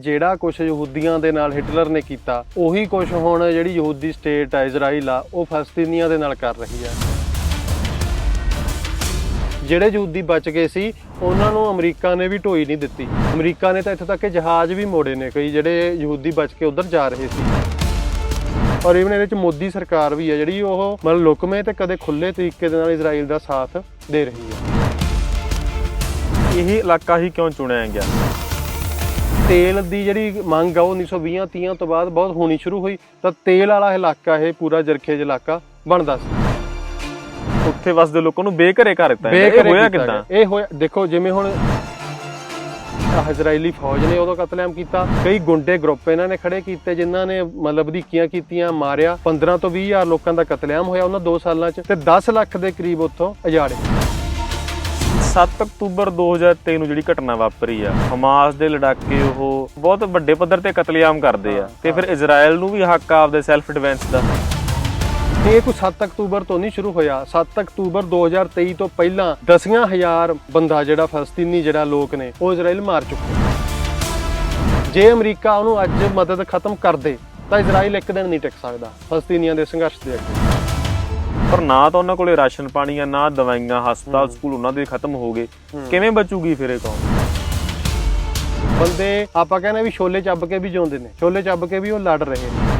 ਜਿਹੜਾ ਕੁਝ ਯਹੂਦੀਆਂ ਦੇ ਨਾਲ ਹਿਟਲਰ ਨੇ ਕੀਤਾ, ਉਹੀ ਕੁਝ ਹੁਣ ਜਿਹੜੀ ਯਹੂਦੀ ਸਟੇਟ ਆ ਇਜ਼ਰਾਈਲ ਆ, ਉਹ ਫਲਸਤੀਨੀਆਂ ਦੇ ਨਾਲ ਕਰ ਰਹੀ ਆ ਜਿਹੜੇ ਯਹੂਦੀ ਬਚ ਗਏ ਸੀ, ਉਹਨਾਂ ਨੂੰ ਅਮਰੀਕਾ ਨੇ ਵੀ ਢੋਈ ਨਹੀਂ ਦਿੱਤੀ। ਅਮਰੀਕਾ ਨੇ ਤਾਂ ਇੱਥੇ ਤੱਕ ਕਿ ਜਹਾਜ਼ ਵੀ ਮੋੜੇ ਨੇ, ਕਈ ਜਿਹੜੇ ਯਹੂਦੀ ਬਚ ਕੇ ਉਧਰ ਜਾ ਰਹੇ ਸੀ। ਔਰ ਇਵਨ ਇਹਦੇ ਵਿੱਚ ਮੋਦੀ ਸਰਕਾਰ ਵੀ ਹੈ, ਜਿਹੜੀ ਉਹ ਮਤਲਬ ਲੁਕਵੇਂ ਤੇ ਕਦੇ ਖੁੱਲੇ ਤਰੀਕੇ ਦੇ ਨਾਲ ਇਜ਼ਰਾਈਲ ਦਾ ਸਾਥ ਦੇ ਰਹੀ ਹੈ। ਇਹ ਇਲਾਕਾ ਹੀ ਕਿਉਂ ਚੁਣਿਆ ਗਿਆ? ਤੇਲ ਦੀ ਜਿਹੜੀ ਮੰਗ ਆ ਉਹ 1920 30 ਤੋਂ ਬਾਅਦ ਬਹੁਤ ਹੋਣੀ ਸ਼ੁਰੂ ਹੋਈ। ਤਾਂ ਤੇਲ ਵਾਲਾ ਇਲਾਕਾ ਇਹ ਪੂਰਾ ਜਰਖੇਜ ਇਲਾਕਾ ਬਣਦਾ ਸੀ। ਉੱਥੇ ਵਸਦੇ ਲੋਕਾਂ ਨੂੰ ਬੇਘਰੇ ਕਰ ਦਿੱਤਾ। ਇਹ ਹੋਇਆ ਕਿਦਾਂ। ਇਹ ਹੋਇਆ ਦੇਖੋ ਜਿਵੇਂ ਹੁਣ ਆਹ ਇਜ਼ਰਾਈਲੀ ਫੌਜ ਨੇ ਉਦੋਂ ਕਤਲੇਆਮ ਕੀਤਾ। ਕਈ ਗੁੰਡੇ ਗਰੁੱਪ ਇਹਨਾਂ ਨੇ ਖੜੇ ਕੀਤੇ ਜਿਨ੍ਹਾਂ ਨੇ ਮਤਲਬ ਵਧੀਕੀਆਂ ਕੀਤੀਆਂ ਮਾਰਿਆ। 15 ਤੋਂ 20 ਹਜ਼ਾਰ ਲੋਕਾਂ ਦਾ ਕਤਲੇਆਮ ਹੋਇਆ ਉਹਨਾਂ 2 ਸਾਲਾਂ 'ਚ ਤੇ 10 ਲੱਖ ਦੇ ਕਰੀਬ ਉੱਥੋਂ ਅਜਾੜੇ। 7 ਅਕਤੂਬਰ 2023 ਨੂੰ ਜਿਹੜੀ ਘਟਨਾ ਵਾਪਰੀ ਆ, ਹਮਾਸ ਦੇ ਲੜਾਕੇ ਉਹ ਬਹੁਤ ਵੱਡੇ ਪੱਧਰ ਤੇ ਕਤਲੇਆਮ ਕਰਦੇ ਆ ਤੇ ਫਿਰ ਇਜ਼ਰਾਈਲ ਨੂੰ ਵੀ ਹੱਕ ਆ ਆਪਦੇ ਸੈਲਫ ਡਿਫੈਂਸ ਦਾ। ਤੇ ਇਹ ਕੋਈ 7 ਅਕਤੂਬਰ ਤੋਂ ਨਹੀਂ ਸ਼ੁਰੂ ਹੋਇਆ। 7 ਅਕਤੂਬਰ 2023 ਤੋਂ ਪਹਿਲਾਂ ਦਸੀਆਂ ਹਜ਼ਾਰ ਬੰਦਾ ਜਿਹੜਾ ਫਲਸਤੀਨੀ ਜਿਹੜਾ ਲੋਕ ਨੇ, ਉਹ ਇਜ਼ਰਾਈਲ ਮਾਰ ਚੁੱਕੇ ਜੇ ਅਮਰੀਕਾ ਉਹਨੂੰ ਅੱਜ ਮਦਦ ਖਤਮ ਕਰ ਦੇ, ਤਾਂ ਇਜ਼ਰਾਈਲ ਇੱਕ ਦਿਨ ਨਹੀਂ ਟਿਕ ਸਕਦਾ, ਫਲਸਤੀਨੀਆਂ ਦੇ ਸੰਘਰਸ਼ ਦੇ ਅੱਗੇ। ਪਰ ਨਾ ਤਾਂ ਉਹਨਾਂ ਕੋਲੇ ਰਾਸ਼ਨ ਪਾਣੀ ਆ ਨਾ ਦਵਾਈਆਂ ਹਸਪਤਾਲ ਸਕੂਲ ਉਹਨਾਂ ਦੇ ਖਤਮ ਹੋ ਗਏ। ਕਿਵੇਂ ਬਚੂਗੀ ਫਿਰ ਇਹ ਕੌਮ? ਬੰਦੇ ਆਪਾਂ ਕਹਿੰਦੇ ਵੀ ਛੋਲੇ ਚੱਬ ਕੇ ਵੀ ਜਿਉਂਦੇ ਨੇ। ਛੋਲੇ ਚੱਬ ਕੇ ਵੀ ਉਹ ਲੜ ਰਹੇ ਨੇ।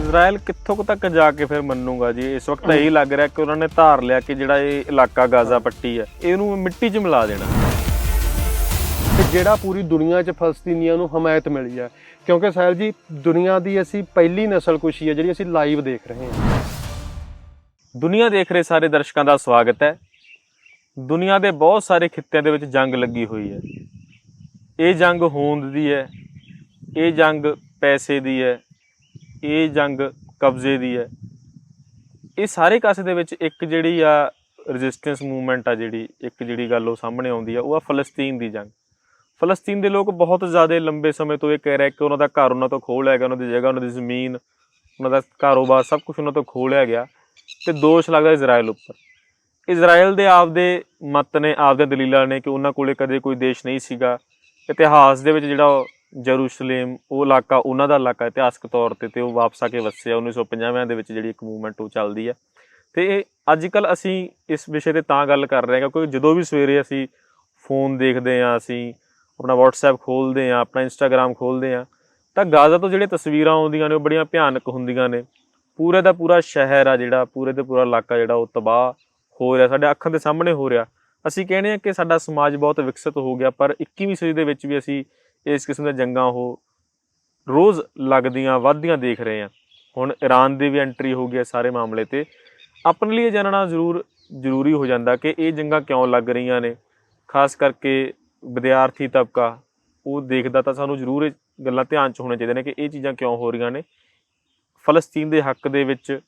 ਇਜ਼ਰਾਈਲ ਕਿੱਥੋਂ ਤੱਕ ਜਾ ਕੇ ਫਿਰ ਮੰਨੂਗਾ ਜੀ? ਇਸ ਵਕਤ ਇਹ ਲੱਗ ਰਿਹਾ ਕਿ ਉਹਨਾਂ ਨੇ ਧਾਰ ਲਿਆ ਕਿ ਜਿਹੜਾ ਇਹ ਇਲਾਕਾ ਗਾਜ਼ਾ ਪੱਟੀ ਹੈ ਇਹਨੂੰ ਮਿੱਟੀ 'ਚ ਮਿਲਾ ਦੇਣਾ। ਕਿ ਜਿਹੜਾ ਪੂਰੀ ਦੁਨੀਆ 'ਚ ਫਲਸਤੀਨੀਆਂ ਨੂੰ ਹਮਾਇਤ ਮਿਲੀ ਹੈ ਕਿਉਂਕਿ ਸਾਹਿਲ ਜੀ ਦੁਨੀਆ ਦੀ ਅਸੀਂ ਪਹਿਲੀ ਨਸਲ ਕੁਸ਼ੀ ਹੈ ਜਿਹੜੀ ਅਸੀਂ ਲਾਈਵ ਦੇਖ ਰਹੇ ਹਾਂ। ਦੁਨੀਆ ਦੇਖ ਰਹੇ ਸਾਰੇ ਦਰਸ਼ਕਾਂ ਦਾ ਸਵਾਗਤ ਹੈ। ਦੁਨੀਆ ਦੇ ਬਹੁਤ ਸਾਰੇ ਖਿੱਤਿਆਂ ਦੇ ਵਿੱਚ ਜੰਗ ਲੱਗੀ ਹੋਈ ਹੈ। ਇਹ ਜੰਗ ਹੋਂਦ ਦੀ ਹੈ, ਇਹ ਜੰਗ ਪੈਸੇ ਦੀ ਹੈ, ਇਹ ਜੰਗ ਕਬਜ਼ੇ ਦੀ ਹੈ। ਇਹ ਸਾਰੇ ਕਾਸੇ ਦੇ ਵਿੱਚ ਇੱਕ ਜਿਹੜੀ ਆ ਰੈਜ਼ਿਸਟੈਂਸ ਮੂਵਮੈਂਟ ਆ ਜਿਹੜੀ, ਇੱਕ ਜਿਹੜੀ ਗੱਲ ਉਹ ਸਾਹਮਣੇ ਆਉਂਦੀ ਆ, ਉਹ ਆ ਫਲਸਤੀਨ ਦੀ ਜੰਗ। ਫਲਸਤੀਨ ਦੇ ਲੋਕ ਬਹੁਤ ਜ਼ਿਆਦਾ ਲੰਬੇ ਸਮੇਂ ਤੋਂ ਇਹ ਕਹਿ ਰਹੇ ਕਿ ਉਹਨਾਂ ਦਾ ਘਰ ਉਹਨਾਂ ਤੋਂ ਖੋਹ ਲਿਆ ਗਿਆ, ਉਹਨਾਂ ਦੀ ਜਗ੍ਹਾ, ਉਹਨਾਂ ਦੀ ਜ਼ਮੀਨ, ਉਹਨਾਂ ਦਾ ਕਾਰੋਬਾਰ ਸਭ ਕੁਝ ਉਹਨਾਂ ਤੋਂ ਖੋਹ ਲਿਆ ਗਿਆ। ਤੇ ਦੋਸ਼ ਲੱਗਦਾ ਇਜ਼ਰਾਈਲ ਉੱਪਰ। ਇਜ਼ਰਾਈਲ ਦੇ ਆਪਦੇ ਮਤ ਨੇ, ਆਪਦੇ ਦਲੀਲਾਂ ਨੇ ਕਿ ਉਹਨਾਂ ਕੋਲੇ ਕਦੇ ਕੋਈ ਦੇਸ਼ ਨਹੀਂ ਸੀਗਾ। ਇਤਿਹਾਸ ਦੇ ਵਿੱਚ ਜਿਹੜਾ ਉਹ ਜਰੂਸ਼ਲਮ, ਉਹ ਇਲਾਕਾ ਉਹਨਾਂ ਦਾ ਇਲਾਕਾ ਇਤਿਹਾਸਕ ਤੌਰ ਤੇ ਤੇ ਉਹ ਵਾਪਸ ਆ ਕੇ ਵਸਿਆ 1950ਵਿਆਂ ਦੇ ਵਿੱਚ ਜਿਹੜੀ ਇੱਕ ਮੂਵਮੈਂਟ ਉਹ ਚੱਲਦੀ ਹੈ ਤੇ ਇਹ ਅੱਜ ਕੱਲ ਅਸੀਂ ਇਸ ਵਿਸ਼ੇ ਤੇ ਤਾਂ ਗੱਲ ਕਰ ਰਹੇ ਹਾਂ ਕਿਉਂਕਿ ਜਦੋਂ ਵੀ ਸਵੇਰੇ ਅਸੀਂ ਫੋਨ ਦੇਖਦੇ ਹਾਂ, ਅਸੀਂ ਆਪਣਾ WhatsApp ਖੋਲਦੇ ਹਾਂ, ਆਪਣਾ Instagram ਖੋਲਦੇ ਹਾਂ, ਤਾਂ ਗਾਜ਼ਾ ਤੋਂ ਜਿਹੜੇ ਤਸਵੀਰਾਂ ਆਉਂਦੀਆਂ ਨੇ ਉਹ ਬੜੀਆਂ ਭਿਆਨਕ ਹੁੰਦੀਆਂ ਨੇ। ਪੂਰੇ ਦਾ ਪੂਰਾ ਸ਼ਹਿਰ ਆ ਜਿਹੜਾ, ਪੂਰੇ ਦਾ ਪੂਰਾ ਇਲਾਕਾ ਜਿਹੜਾ, ਉਹ ਤਬਾਹ ਹੋ ਰਿਹਾ, ਸਾਡੇ ਅੱਖਾਂ ਦੇ ਸਾਹਮਣੇ ਹੋ ਰਿਹਾ। ਅਸੀਂ ਕਹਿੰਦੇ ਹਾਂ ਕਿ ਸਾਡਾ ਸਮਾਜ ਬਹੁਤ ਵਿਕਸਿਤ ਹੋ ਗਿਆ, ਪਰ 21ਵੀਂ ਸਦੀ ਦੇ ਵਿੱਚ ਵੀ ਅਸੀਂ ਇਸ ਕਿਸਮ ਦੀਆਂ ਜੰਗਾਂ ਉਹ ਰੋਜ਼ ਲੱਗਦੀਆਂ, ਵੱਧਦੀਆਂ ਦੇਖ ਰਹੇ ਹਾਂ। ਹੁਣ ਈਰਾਨ ਦੀ ਵੀ ਐਂਟਰੀ ਹੋ ਗਈ ਹੈ ਸਾਰੇ ਮਾਮਲੇ ਤੇ। ਆਪਣੇ ਲਈ ਇਹ ਜਾਣਨਾ ਜ਼ਰੂਰ, ਜ਼ਰੂਰੀ ਹੋ ਜਾਂਦਾ ਕਿ ਇਹ ਜੰਗਾਂ ਕਿਉਂ ਲੱਗ ਰਹੀਆਂ ਨੇ? ਖਾਸ ਕਰਕੇ ਵਿਦਿਆਰਥੀ ਤਬਕਾ, ਉਹ ਦੇਖਦਾ ਤਾਂ ਸਾਨੂੰ ਜ਼ਰੂਰ ਇਹ ਗੱਲਾਂ ਧਿਆਨ ਚ ਹੋਣੀਆਂ ਚਾਹੀਦੀਆਂ ਨੇ ਕਿ ਇਹ ਚੀਜ਼ਾਂ ਕਿਉਂ ਹੋ ਰਹੀਆਂ ਨੇ। ਫਲਸਤੀਨ ਦੇ ਹੱਕ ਦੇ ਵਿੱਚ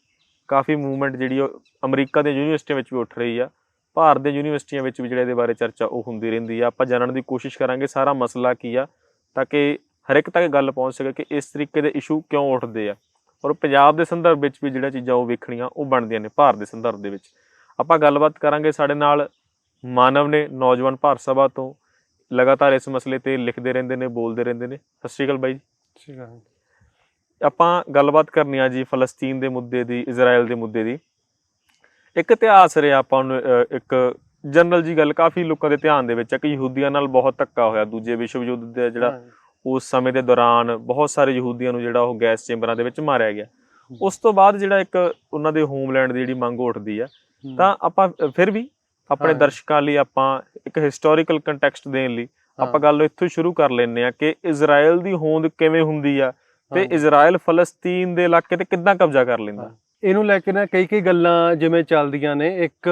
ਕਾਫੀ ਮੂਵਮੈਂਟ ਜਿਹੜੀ ਉਹ ਅਮਰੀਕਾ ਦੀਆਂ ਯੂਨੀਵਰਸਿਟੀਆਂ ਵਿੱਚ ਵੀ ਉੱਠ ਰਹੀ ਆ। ਭਾਰਤ ਦੀਆਂ ਯੂਨੀਵਰਸਿਟੀਆਂ ਵਿੱਚ ਵੀ ਜਿਹੜੇ ਇਹਦੇ ਬਾਰੇ ਚਰਚਾ ਉਹ ਹੁੰਦੀ ਰਹਿੰਦੀ ਆ। ਆਪਾਂ ਜਾਣਨ ਦੀ ਕੋਸ਼ਿਸ਼ ਕਰਾਂਗੇ ਸਾਰਾ ਮਸਲਾ ਕੀ ਆ ਤਾਂ ਕਿ ਹਰ ਇੱਕ ਤੱਕ ਗੱਲ ਪਹੁੰਚ ਸਕੇ ਕਿ ਇਸ ਤਰੀਕੇ ਦੇ ਇਸ਼ੂ ਕਿਉਂ ਉੱਠਦੇ ਆ। ਔਰ ਪੰਜਾਬ ਦੇ ਸੰਦਰਭ ਵਿੱਚ ਵੀ ਜਿਹੜਾ ਚੀਜ਼ਾਂ ਉਹ ਵੇਖਣੀਆਂ ਉਹ ਬਣਦੀਆਂ ਨੇ ਭਾਰਤ ਦੇ ਸੰਦਰਭ ਦੇ ਵਿੱਚ। ਆਪਾਂ ਗੱਲਬਾਤ ਕਰਾਂਗੇ ਸਾਡੇ ਨਾਲ ਮਾਨਵ ਨੇ, ਨੌਜਵਾਨ ਭਾਰਤ ਸਭਾ ਤੋਂ। ਲਗਾਤਾਰ ਇਸ ਮਸਲੇ ਤੇ ਲਿਖਦੇ ਰਹਿੰਦੇ ਨੇ, ਬੋਲਦੇ ਰਹਿੰਦੇ ਨੇ। ਸਤਿ ਸ਼੍ਰੀ ਅਕਾਲ ਬਾਈ ਜੀ। ਸਤਿ ਸ਼੍ਰੀ ਅਕਾਲ। ਆਪਾਂ ਗੱਲਬਾਤ ਕਰਨੀ ਆ ਜੀ ਫਲਸਤੀਨ ਦੇ ਮੁੱਦੇ ਦੀ ਇਜ਼ਰਾਈਲ ਦੇ ਮੁੱਦੇ ਦੀ ਇੱਕ ਇਤਿਹਾਸ ਰਿਹਾ ਆਪਾਂ ਨੂੰ ਇੱਕ ਜਨਰਲ ਜੀ ਗੱਲ ਕਾਫੀ ਲੋਕਾਂ ਦੇ ਧਿਆਨ ਦੇ ਵਿੱਚ ਹੈ ਕਿ ਯਹੂਦੀਆਂ ਨਾਲ ਬਹੁਤ ਧੱਕਾ ਹੋਇਆ ਦੂਜੇ ਵਿਸ਼ਵ ਯੁੱਧ ਦੇ ਜਿਹੜਾ ਉਸ ਸਮੇਂ ਦੇ ਦੌਰਾਨ ਬਹੁਤ ਸਾਰੇ ਯਹੂਦੀਆਂ ਨੂੰ ਜਿਹੜਾ ਉਹ ਗੈਸ ਚੈਂਬਰਾਂ ਦੇ ਵਿੱਚ ਮਾਰਿਆ ਗਿਆ ਉਸ ਤੋਂ ਬਾਅਦ ਜਿਹੜਾ ਇੱਕ ਉਹਨਾਂ ਦੇ ਹੋਮਲੈਂਡ ਦੀ ਜਿਹੜੀ ਮੰਗ ਉੱਠਦੀ ਆ ਤਾਂ ਆਪਾਂ ਫਿਰ ਵੀ ਆਪਣੇ। ਦਰਸ਼ਕਾਂ ਲਈ ਆਪਾਂ ਇੱਕ ਹਿਸਟੋਰੀਕਲ ਕੰਟੈਕਸਟ ਦੇਣ ਲਈ ਆਪਾਂ। ਗੱਲ ਇੱਥੋਂ ਸ਼ੁਰੂ ਕਰ ਲੈਂਦੇ ਆ ਕਿ ਇਜ਼ਰਾਈਲ ਦੀ ਹੋਂਦ ਕਿਵੇਂ ਹੁੰਦੀ ਆ ਤੇ। ਇਜ਼ਰਾਈਲ ਫਲਸਤੀਨ ਦੇ ਇਲਾਕੇ ਤੇ ਕਿੱਦਾਂ ਕਬਜ਼ਾ ਕਰ ਲੈਂਦਾ। ਇਹਨੂੰ ਲੈ ਕੇ ਨਾ ਕਈ ਕਈ ਗੱਲਾਂ ਜਿਵੇਂ ਚੱਲਦੀਆਂ ਨੇ। ਇੱਕ